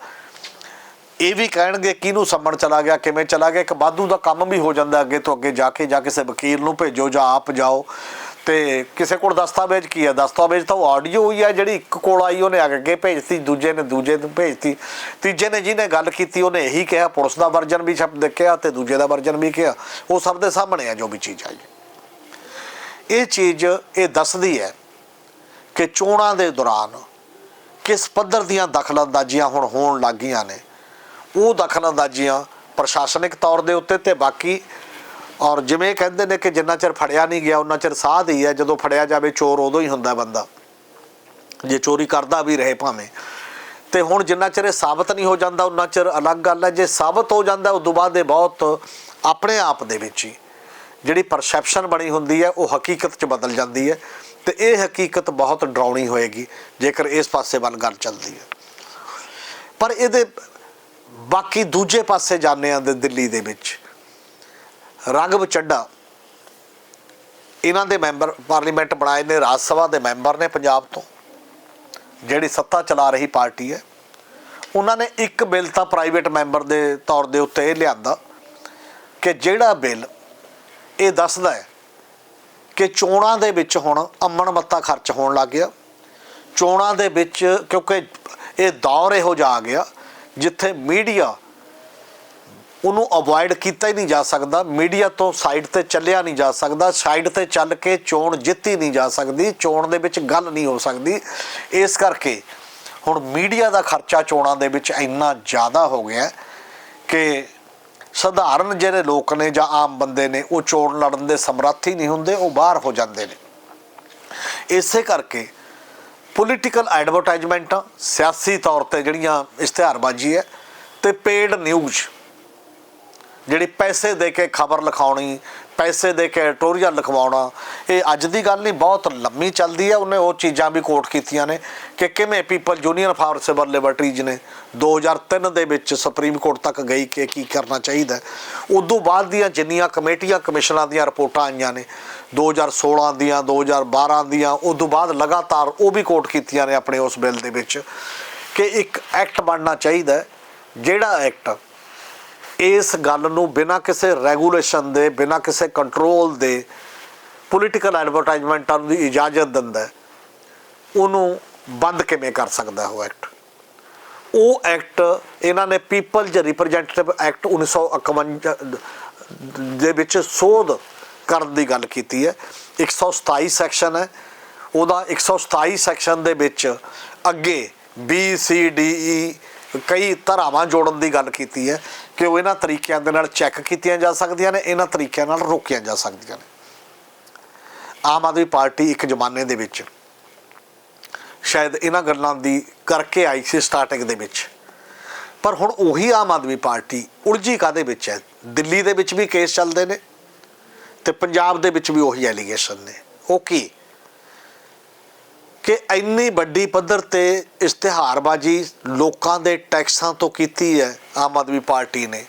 ਇਹ ਵੀ ਕਹਿਣਗੇ, ਕਿਹਨੂੰ ਸੰਮਣ ਚਲਾ ਗਿਆ, ਕਿਵੇਂ ਚਲਾ ਗਿਆ, ਇੱਕ ਵਾਧੂ ਦਾ ਕੰਮ ਵੀ ਹੋ ਜਾਂਦਾ ਅੱਗੇ ਤੋਂ ਅੱਗੇ, ਜਾ ਕੇ, ਜਾਂ ਕਿਸੇ ਵਕੀਲ ਨੂੰ ਭੇਜੋ ਜਾਂ ਆਪ ਜਾਓ। ਤੇ ਕਿਸੇ ਕੋਲ ਦਸਤਾਵੇਜ਼ ਕੀ ਹੈ ਦਸਤਾਵੇਜ਼ ਤਾਂ ਉਹ ਆਡੀਓ ਹੀ ਹੈ ਜਿਹੜੀ ਇੱਕ ਕੋਲ ਆਈ, ਉਹਨੇ ਅੱਗੇ ਭੇਜਤੀ, ਦੂਜੇ ਨੇ ਦੂਜੇ ਨੂੰ ਭੇਜਤੀ। ਤੀਜੇ ਨੇ ਜਿਹਨੇ ਗੱਲ ਕੀਤੀ, ਉਹਨੇ ਇਹੀ ਕਿਹਾ, ਪੁਲਿਸ ਦਾ ਵਰਜਨ ਵੀ ਸ਼ਬਦ ਕਿਹਾ ਤੇ ਦੂਜੇ ਦਾ ਵਰਜਨ ਵੀ ਕਿਹਾ। ਉਹ ਸਭ ਦੇ ਸਾਹਮਣੇ ਆ ਜੋ ਵੀ ਚੀਜ਼ ਆਈ। ਇਹ ਚੀਜ਼ ਇਹ ਦੱਸਦੀ ਹੈ ਕਿ ਚੋਣਾਂ ਦੇ ਦੌਰਾਨ ਕਿਸ ਪੱਧਰ ਦੀਆਂ ਦਖਲਅੰਦਾਜ਼ੀਆਂ ਹੁਣ ਹੋਣ ਲੱਗੀਆਂ ਨੇ, ਉਹ ਦਖਲਅੰਦਾਜ਼ੀਆਂ ਪ੍ਰਸ਼ਾਸਨਿਕ ਤੌਰ ਦੇ ਉੱਤੇ ਤੇ ਬਾਕੀ ਔਰ ਜਿਵੇਂ ਕਹਿੰਦੇ ਨੇ ਕਿ ਜਿੰਨਾ ਚਿਰ ਫੜਿਆ ਨਹੀਂ ਗਿਆ ਉਹਨਾਂ ਚਿਰ ਸਾਧ ਹੀ ਹੈ। ਜਦੋਂ ਫੜਿਆ ਜਾਵੇ, ਚੋਰ ਉਦੋਂ ਹੀ ਹੁੰਦਾ ਬੰਦਾ। ਜੇ ਚੋਰੀ ਕਰਦਾ ਵੀ ਰਹੇ ਭਾਵੇਂ। ਤੇ ਹੁਣ ਜਿੰਨਾ ਚਿਰ ਇਹ ਸਾਬਤ ਨਹੀਂ ਹੋ ਜਾਂਦਾ ਉਹਨਾਂ ਚਿਰ ਅਲੱਗ ਗੱਲ ਹੈ। ਜੇ ਸਾਬਤ ਹੋ ਜਾਂਦਾ ਉਦੋਂ ਬਾਅਦ ਇਹ ਬਹੁਤ ਆਪਣੇ ਆਪ ਦੇ ਵਿੱਚ ਹੀ ਜਿਹੜੀ ਪਰਸੈਪਸ਼ਨ ਬਣੀ ਹੁੰਦੀ ਹੈ, ਉਹ ਹਕੀਕਤ 'ਚ ਬਦਲ ਜਾਂਦੀ ਹੈ। ਤੇ ਇਹ ਹਕੀਕਤ ਬਹੁਤ ਡਰਾਉਣੀ ਹੋਏਗੀ, ਜੇਕਰ ਇਸ ਪਾਸੇ ਵੱਲ ਗੱਲ ਚੱਲਦੀ ਹੈ। ਪਰ ਇਹਦੇ ਬਾਕੀ ਦੂਜੇ ਪਾਸੇ ਜਾਂਦੇ ਆ ਦੇ ਦਿੱਲੀ ਦੇ ਵਿੱਚ। ਰਗਬ ਚੱਡਾ। ਇਹਨਾਂ ਦੇ ਮੈਂਬਰ ਪਾਰਲੀਮੈਂਟ ਬਣਾਏ ਨੇ, ਰਾਜ ਸਭਾ ਦੇ ਮੈਂਬਰ ਨੇ ਪੰਜਾਬ ਤੋਂ, ਜਿਹੜੀ ਸੱਤਾ ਚਲਾ ਰਹੀ ਪਾਰਟੀ ਹੈ। ਉਹਨਾਂ ਨੇ ਇੱਕ ਬਿੱਲ ਤਾਂ ਪ੍ਰਾਈਵੇਟ ਮੈਂਬਰ ਦੇ ਤੌਰ ਦੇ ਉੱਤੇ ਇਹ ਲਿਆਂਦਾ ਕਿ ਜਿਹੜਾ ਬਿੱਲ ਇਹ ਦੱਸਦਾ ਹੈ ਕਿ ਚੋਣਾਂ ਦੇ ਵਿੱਚ ਹੁਣ ਅਮਨ ਮੱਤਾ ਖਰਚ ਹੋਣ ਲੱਗ ਗਿਆ। ਚੋਣਾਂ ਦੇ ਵਿੱਚ ਕਿਉਂਕਿ ਇਹ ਦੌਰ ਇਹੋ ਜਿਹਾ ਆ ਗਿਆ, ਜਿੱਥੇ ਮੀਡੀਆ ਉਹਨੂੰ ਅਵੋਇਡ ਕੀਤਾ ਹੀ ਨਹੀਂ ਜਾ ਸਕਦਾ। ਮੀਡੀਆ ਤੋਂ ਸਾਈਡ ਤੇ ਚੱਲਿਆ ਨਹੀਂ ਜਾ ਸਕਦਾ। ਸਾਈਡ ਤੇ ਚੱਲ ਕੇ ਚੋਣ ਜਿੱਤੀ ਨਹੀਂ ਜਾ ਸਕਦੀ। ਚੋਣ ਦੇ ਵਿੱਚ ਗੱਲ ਨਹੀਂ ਹੋ ਸਕਦੀ। ਇਸ ਕਰਕੇ ਹੁਣ ਮੀਡੀਆ ਦਾ ਖਰਚਾ ਚੋਣਾਂ ਦੇ ਵਿੱਚ ਇੰਨਾ ਜ਼ਿਆਦਾ ਹੋ ਗਿਆ ਕਿ ਸਧਾਰਨ ਜਿਹੜੇ ਲੋਕ ਨੇ ਜਾਂ ਆਮ ਬੰਦੇ ਨੇ, ਉਹ ਚੋਣ ਲੜਨ ਦੇ ਸਮਰੱਥ ਹੀ ਨਹੀਂ ਹੁੰਦੇ, ਉਹ ਬਾਹਰ ਹੋ ਜਾਂਦੇ ਨੇ। ਇਸੇ ਕਰਕੇ ਪੋਲੀਟੀਕਲ ਐਡਵਰਟਾਈਜ਼ਮੈਂਟਾਂ ਸਿਆਸੀ ਤੌਰ ਤੇ ਜਿਹੜੀਆਂ ਇਸ਼ਤਿਹਾਰਬਾਜ਼ੀ ਹੈ ਤੇ ਪੇਡ ਨਿਊਜ਼ ਜਿਹੜੀ ਪੈਸੇ ਦੇ ਕੇ ਖਬਰ ਲਿਖਾਉਣੀ, ਪੈਸੇ ਦੇ ਕੇ ਐਡੀਟੋਰੀਅਲ ਲਿਖਵਾਉਣਾ, ਇਹ ਅੱਜ ਦੀ ਗੱਲ ਨਹੀਂ, ਬਹੁਤ ਲੰਮੀ ਚੱਲਦੀ ਹੈ ਉਹਨੇ ਉਹ ਚੀਜ਼ਾਂ ਵੀ ਕੋਟ ਕੀਤੀਆਂ ਨੇ ਕਿ ਕਿਵੇਂ people union for civil liberties ਨੇ 2003 ਦੇ ਵਿੱਚ ਸੁਪਰੀਮ ਕੋਰਟ ਤੱਕ ਗਈ ਕਿ ਕੀ ਕਰਨਾ ਚਾਹੀਦਾ ਹੈ। ਤੋਂ ਬਾਅਦ ਦੀਆਂ ਜਿੰਨੀਆਂ ਕਮੇਟੀਆਂ, ਕਮਿਸ਼ਨਾਂ ਦੀਆਂ ਰਿਪੋਰਟਾਂ ਆਈਆਂ ਨੇ 2016 ਦੀਆਂ 2012 ਦੀਆਂ, ਉਦੋਂ ਬਾਅਦ ਲਗਾਤਾਰ ਉਹ ਵੀ ਕੋਟ ਕੀਤੀਆਂ ਨੇ ਆਪਣੇ ਉਸ ਬਿੱਲ ਦੇ ਵਿੱਚ ਕਿ ਇੱਕ ਐਕਟ ਬਣਨਾ ਚਾਹੀਦਾ ਜਿਹੜਾ ਐਕਟ ਇਸ ਗੱਲ ਨੂੰ ਬਿਨਾਂ ਕਿਸੇ ਰੈਗੂਲੇਸ਼ਨ ਦੇ, ਬਿਨਾਂ ਕਿਸੇ ਕੰਟਰੋਲ ਦੇ ਪੋਲੀਟੀਕਲ ਐਡਵਰਟਾਈਜ਼ਮੈਂਟਾਂ ਦੀ ਇਜਾਜ਼ਤ ਦਿੰਦਾ ਉਹਨੂੰ ਬੰਦ ਕਿਵੇਂ ਕਰ ਸਕਦਾ ਉਹ ਐਕਟ ਉਹ ਐਕਟ ਇਹਨਾਂ ਨੇ ਪੀਪਲਜ਼ ਰਿਪਰੈਜ਼ੈਂਟੇਟਿਵ ਐਕਟ 1951 ਦੇ ਵਿੱਚ ਸੋਧ ਕਰਨ ਦੀ ਗੱਲ ਕੀਤੀ ਹੈ। 127 ਸੈਕਸ਼ਨ ਹੈ। ਉਹਦਾ 127 ਸੈਕਸ਼ਨ ਦੇ ਵਿੱਚ ਅੱਗੇ B, C, D E ਕਈ ਧਾਰਾਵਾਂ ਜੋੜਨ ਦੀ ਗੱਲ ਕੀਤੀ ਹੈ ਕਿ ਉਹ ਇਹਨਾਂ ਤਰੀਕਿਆਂ ਦੇ ਨਾਲ ਚੈੱਕ ਕੀਤੀਆਂ ਜਾ ਸਕਦੀਆਂ ਨੇ, ਇਹਨਾਂ ਤਰੀਕਿਆਂ ਨਾਲ ਰੋਕੀਆਂ ਜਾ ਸਕਦੀਆਂ ਨੇ। ਆਮ ਆਦਮੀ ਪਾਰਟੀ ਇੱਕ ਜ਼ਮਾਨੇ ਦੇ ਵਿੱਚ ਸ਼ਾਇਦ ਇਹਨਾਂ ਗੱਲਾਂ ਦੀ ਕਰਕੇ ਆਈ ਸੀ ਸਟਾਰਟਿੰਗ ਦੇ ਵਿੱਚ। ਪਰ ਹੁਣ ਉਹੀ ਆਮ ਆਦਮੀ ਪਾਰਟੀ ਉਲਝੀ ਕਾਦੇ ਵਿੱਚ ਹੈ? ਦਿੱਲੀ ਦੇ ਵਿੱਚ ਵੀ ਕੇਸ ਚੱਲਦੇ ਨੇ ਤੇ ਪੰਜਾਬ ਦੇ ਵਿੱਚ ਵੀ ਉਹੀ ਐਲੀਗੇਸ਼ਨ ਨੇ। ਉਹ ਕੀ? ਕਿ ਇੰਨੀ ਵੱਡੀ ਪੱਧਰ ਤੇ ਇਸ਼ਤਿਹਾਰਬਾਜ਼ੀ ਲੋਕਾਂ ਦੇ ਟੈਕਸਾਂ ਤੋਂ ਕੀਤੀ ਹੈ ਆਮ ਆਦਮੀ ਪਾਰਟੀ ਨੇ।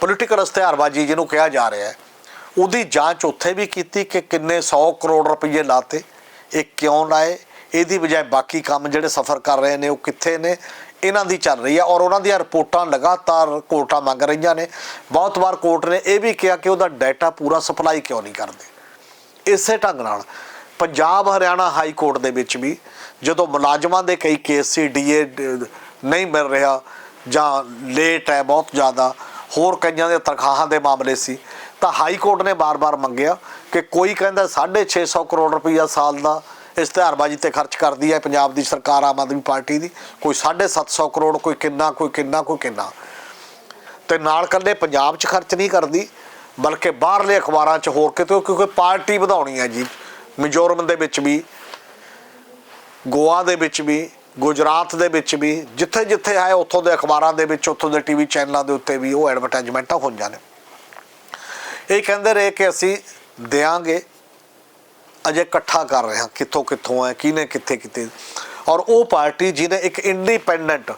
ਪੋਲੀਟੀਕਲ ਇਸ਼ਤਿਹਾਰਬਾਜ਼ੀ ਜਿਹਨੂੰ ਕਿਹਾ ਜਾ ਰਿਹਾ ਹੈ, ਉਹਦੀ ਜਾਂਚ ਉੱਥੇ ਵੀ ਕੀਤੀ ਕਿ ਕਿੰਨੇ 100 ਕਰੋੜ ਰੁਪਏ ਲਾਤੇ, ਇਹ ਕਿਉਂ ਲਾਏ, ਇਹਦੀ ਬਜਾਏ ਬਾਕੀ ਕੰਮ ਜਿਹੜੇ ਸਫਰ ਕਰ ਰਹੇ ਨੇ ਉਹ ਕਿੱਥੇ ਨੇ, ਇਹਨਾਂ ਦੀ ਚੱਲ ਰਹੀ ਹੈ ਔਰ ਉਹਨਾਂ ਦੀਆਂ ਰਿਪੋਰਟਾਂ ਲਗਾਤਾਰ ਕੋਰਟਾਂ ਮੰਗ ਰਹੀਆਂ ਨੇ। ਬਹੁਤ ਵਾਰ ਕੋਰਟ ਨੇ ਇਹ ਵੀ ਕਿਹਾ ਕਿ ਉਹਦਾ ਡਾਟਾ ਪੂਰਾ ਸਪਲਾਈ ਕਿਉਂ ਨਹੀਂ ਕਰਦੇ। ਇਸੇ ਢੰਗ ਨਾਲ ਪੰਜਾਬ ਹਰਿਆਣਾ ਹਾਈ ਕੋਰਟ ਦੇ ਵਿੱਚ ਵੀ ਜਦੋਂ ਮੁਲਾਜ਼ਮਾਂ ਦੇ ਕਈ ਕੇਸ ਸੀ, ਡੀਏ ਨਹੀਂ ਮਿਲ ਰਿਹਾ ਜਾਂ ਲੇਟ ਹੈ, ਬਹੁਤ ਜ਼ਿਆਦਾ, ਹੋਰ ਕਈਆਂ ਦੇ ਤਨਖਾਹਾਂ ਦੇ ਮਾਮਲੇ ਸੀ, ਤਾਂ ਹਾਈ ਕੋਰਟ ਨੇ ਬਾਰ-ਬਾਰ ਮੰਗਿਆ ਕਿ ਕੋਈ ਕਹਿੰਦਾ 650 ਕਰੋੜ ਰੁਪਈਆ ਸਾਲ ਦਾ ਇਸ਼ਤਿਹਾਰਬਾਜ਼ੀ ਤੇ ਖਰਚ ਕਰਦੀ ਹੈ ਪੰਜਾਬ ਦੀ ਸਰਕਾਰ, ਆਮ ਆਦਮੀ ਪਾਰਟੀ ਦੀ, ਕੋਈ 750 ਕਰੋੜ, ਕੋਈ ਕਿੰਨਾ ਕੋਈ ਕਿੰਨਾ ਕੋਈ ਕਿੰਨਾ। ਤੇ ਨਾਲ ਕੱਲੇ ਪੰਜਾਬ 'ਚ ਖਰਚ ਨਹੀਂ ਕਰਦੀ, ਬਲਕਿ ਬਾਹਰਲੇ ਅਖਬਾਰਾਂ 'ਚ ਹੋਰ ਕਿਤੇ, ਕਿਉਂਕਿ ਪਾਰਟੀ ਵਧਾਉਣੀ ਹੈ ਜੀ। ਮਿਜ਼ੋਰਮ ਦੇ ਵਿੱਚ ਵੀ, ਗੋਆ ਦੇ ਵਿੱਚ ਵੀ, ਗੁਜਰਾਤ ਦੇ ਵਿੱਚ ਵੀ ਜਿੱਥੇ ਜਿੱਥੇ ਆਏ ਉੱਥੋਂ ਦੇ ਅਖਬਾਰਾਂ ਦੇ ਵਿੱਚ, ਉੱਥੋਂ ਦੇ ਟੀਵੀ ਚੈਨਲਾਂ ਦੇ ਉੱਤੇ ਵੀ ਉਹ ਐਡਵਰਟਾਈਜ਼ਮੈਂਟਾਂ ਹੋਈਆਂ ਨੇ। ਇਹ ਕਹਿੰਦੇ ਰਹੇ ਕਿ ਅਸੀਂ ਦੇਾਂਗੇ ਅਜੇ ਇਕੱਠਾ ਕਰ ਰਹੇ ਹਾਂ, ਕਿੱਥੋਂ ਕਿੱਥੋਂ ਹੈ, ਕਿਹਨੇ ਕਿੱਥੇ ਕਿੱਥੇ ਔਰ ਉਹ ਪਾਰਟੀ ਜਿਹਨੇ ਇੱਕ ਇੰਡੀਪੈਂਡੈਂਟ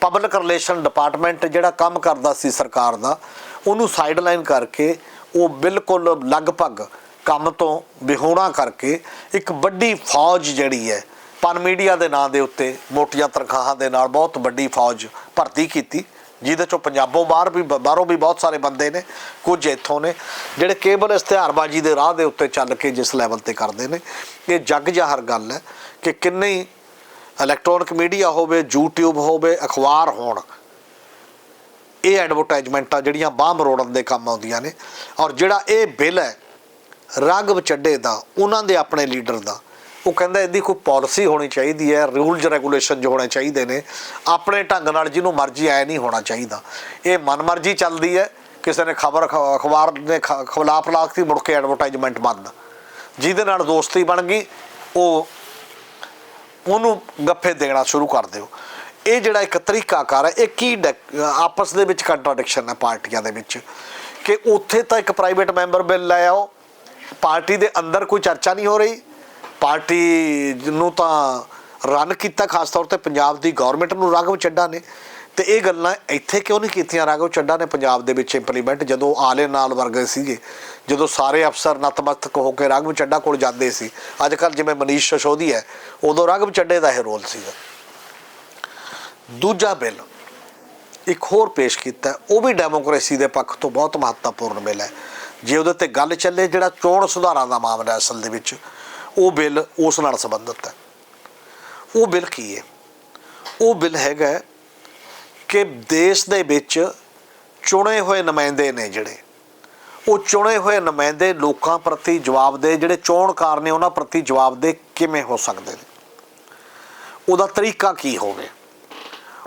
ਪਬਲਿਕ ਰਿਲੇਸ਼ਨ ਡਿਪਾਰਟਮੈਂਟ ਜਿਹੜਾ ਕੰਮ ਕਰਦਾ ਸੀ ਸਰਕਾਰ ਦਾ, ਉਹਨੂੰ ਸਾਈਡਲਾਈਨ ਕਰਕੇ ਉਹ ਬਿਲਕੁਲ ਲਗਭਗ ਕੰਮ ਤੋਂ ਵਿਹੋਣਾ ਕਰਕੇ ਇੱਕ ਵੱਡੀ ਫੌਜ ਜਿਹੜੀ ਹੈ, ਪਨ ਮੀਡੀਆ ਦੇ ਨਾਂ ਦੇ ਉੱਤੇ ਮੋਟੀਆਂ ਤਨਖਾਹਾਂ ਦੇ ਨਾਲ ਬਹੁਤ ਵੱਡੀ ਫੌਜ ਭਰਤੀ ਕੀਤੀ, ਜਿਹਦੇ ਚੋਂ ਪੰਜਾਬੋਂ ਬਾਹਰ ਵੀ ਬਾਹਰੋਂ ਵੀ ਬਹੁਤ ਸਾਰੇ ਬੰਦੇ ਨੇ, ਕੁਝ ਇੱਥੋਂ ਨੇ, ਜਿਹੜੇ ਕੇਵਲ ਇਸ਼ਤਿਹਾਰਬਾਜ਼ੀ ਦੇ ਰਾਹ ਦੇ ਉੱਤੇ ਚੱਲ ਕੇ ਜਿਸ ਲੈਵਲ ਤੇ ਕਰਦੇ ਨੇ। ਇਹ ਜੱਗ ਜਾਹਰ ਗੱਲ ਹੈ ਕਿ ਕਿੰਨੇ ਹੀ ਇਲੈਕਟ੍ਰੋਨਿਕ ਮੀਡੀਆ ਹੋਵੇ, YouTube ਹੋਵੇ, ਅਖਬਾਰ ਹੋਣ, ਇਹ ਐਡਵਰਟਾਈਜ਼ਮੈਂਟਾਂ ਜਿਹੜੀਆਂ ਬਾਂਹ ਮਰੋੜਨ ਦੇ ਕੰਮ ਆਉਂਦੀਆਂ ਨੇ, ਔਰ ਜਿਹੜਾ ਇਹ ਬਿੱਲ ਹੈ ਰਾਘਵ ਚੱਡੇ ਦਾ, ਉਹਨਾਂ ਦੇ ਆਪਣੇ ਲੀਡਰ ਦਾ। ਉਹ ਕਹਿੰਦਾ ਇਹਦੀ ਕੋਈ ਪਾਲਿਸੀ ਹੋਣੀ ਚਾਹੀਦੀ ਹੈ, ਰੂਲਸ ਰੈਗੂਲੇਸ਼ਨ ਜੋ ਹੋਣੇ ਚਾਹੀਦੇ ਨੇ, ਆਪਣੇ ਢੰਗ ਨਾਲ ਜਿਹਨੂੰ ਮਰਜ਼ੀ ਆਇਆ ਨਹੀਂ ਹੋਣਾ ਚਾਹੀਦਾ। ਇਹ ਮਨਮਰਜ਼ੀ ਚੱਲਦੀ ਹੈ, ਕਿਸੇ ਨੇ ਖਬਰ ਅਖਬਾਰ ਨੇ ਖ- ਖਿਲਾਫ ਲਾਤੀ ਮੁੜ ਕੇ ਐਡਵਰਟਾਈਜ਼ਮੈਂਟ ਬੰਦ। ਜਿਹਦੇ ਨਾਲ ਦੋਸਤੀ ਬਣ ਗਈ, ਉਹ ਉਹਨੂੰ ਗੱਫੇ ਦੇਣਾ ਸ਼ੁਰੂ ਕਰ ਦਿਓ। ਇਹ ਜਿਹੜਾ ਇੱਕ ਤਰੀਕਾਕਾਰ ਹੈ, ਇਹ ਕੀ ਡਕ- ਆਪਸ ਦੇ ਵਿੱਚ ਕੰਟਰਡਿਕਸ਼ਨ ਹੈ ਪਾਰਟੀਆਂ ਦੇ ਵਿੱਚ। ਕਿ ਉੱਥੇ ਤਾਂ ਇੱਕ ਪ੍ਰਾਈਵੇਟ ਮੈਂਬਰ ਬਿੱਲ ਲੈ ਆਓ ਪਾਰਟੀ ਦੇ ਅੰਦਰ ਕੋਈ ਚਰਚਾ ਨਹੀਂ ਹੋ ਰਹੀ। ਪਾਰਟੀ ਨੂੰ ਤਾਂ ਰਨ ਕੀਤਾ, ਖਾਸ ਤੌਰ ਤੇ ਪੰਜਾਬ ਦੀ ਗਵਰਨਮੈਂਟ ਨੂੰ ਰਾਘਵ ਚੱਡਾ ਨੇ। ਤੇ ਇਹ ਗੱਲਾਂ ਇੱਥੇ ਕਿਉਂ ਨਹੀਂ ਕੀਤੀਆਂ? ਰਾਘਵ ਚੱਡਾ ਨੇ ਪੰਜਾਬ ਦੇ ਵਿੱਚ ਇੰਪਲੀਮੈਂਟ ਜਦੋਂ ਆਲੇ ਨਾਲ ਵਰਗੇ ਸੀਗੇ, ਜਦੋਂ ਸਾਰੇ ਅਫਸਰ ਨਤਮਸਤਕ ਹੋ ਕੇ ਰਾਘਵ ਚੱਡਾ ਕੋਲ ਜਾਂਦੇ ਸੀ। ਅੱਜ ਕੱਲ ਜਿਵੇਂ ਮਨੀਸ਼ ਸ਼ਸ਼ੋਦੀ ਹੈ, ਉਦੋਂ ਰਾਘਵ ਚੱਡੇ ਦਾ ਇਹ ਰੋਲ ਸੀਗਾ। ਦੂਜਾ ਬਿੱਲ, ਇੱਕ ਹੋਰ ਪੇਸ਼ ਕੀਤਾ, ਉਹ ਵੀ ਡੈਮੋਕ੍ਰੇਸੀ ਦੇ ਪੱਖ ਤੋਂ ਬਹੁਤ ਮਹੱਤਵਪੂਰਨ ਬਿੱਲ ਹੈ। ਜੇ ਉਹਦੇ ਤੇ ਗੱਲ ਚੱਲੇ, ਜਿਹੜਾ ਚੋਣ ਸੁਧਾਰਾਂ ਦਾ ਮਾਮਲਾ ਅਸਲ ਦੇ ਵਿੱਚ, ਉਹ ਬਿੱਲ ਉਸ ਨਾਲ ਸੰਬੰਧਿਤ ਹੈ। ਉਹ ਬਿੱਲ ਕੀ ਹੈ? ਉਹ ਬਿੱਲ ਹੈਗਾ ਕਿ ਦੇਸ਼ ਦੇ ਵਿੱਚ ਚੁਣੇ ਹੋਏ ਨੁਮਾਇੰਦੇ ਨੇ ਜਿਹੜੇ, ਉਹ ਚੁਣੇ ਹੋਏ ਨੁਮਾਇੰਦੇ ਲੋਕਾਂ ਪ੍ਰਤੀ ਜਵਾਬਦੇਹ, ਜਿਹੜੇ ਚੋਣਕਾਰ ਨੇ, ਉਹਨਾਂ ਪ੍ਰਤੀ ਜਵਾਬਦੇਹ ਕਿਵੇਂ ਹੋ ਸਕਦੇ ਨੇ? ਉਹਦਾ ਤਰੀਕਾ ਕੀ ਹੋਵੇ?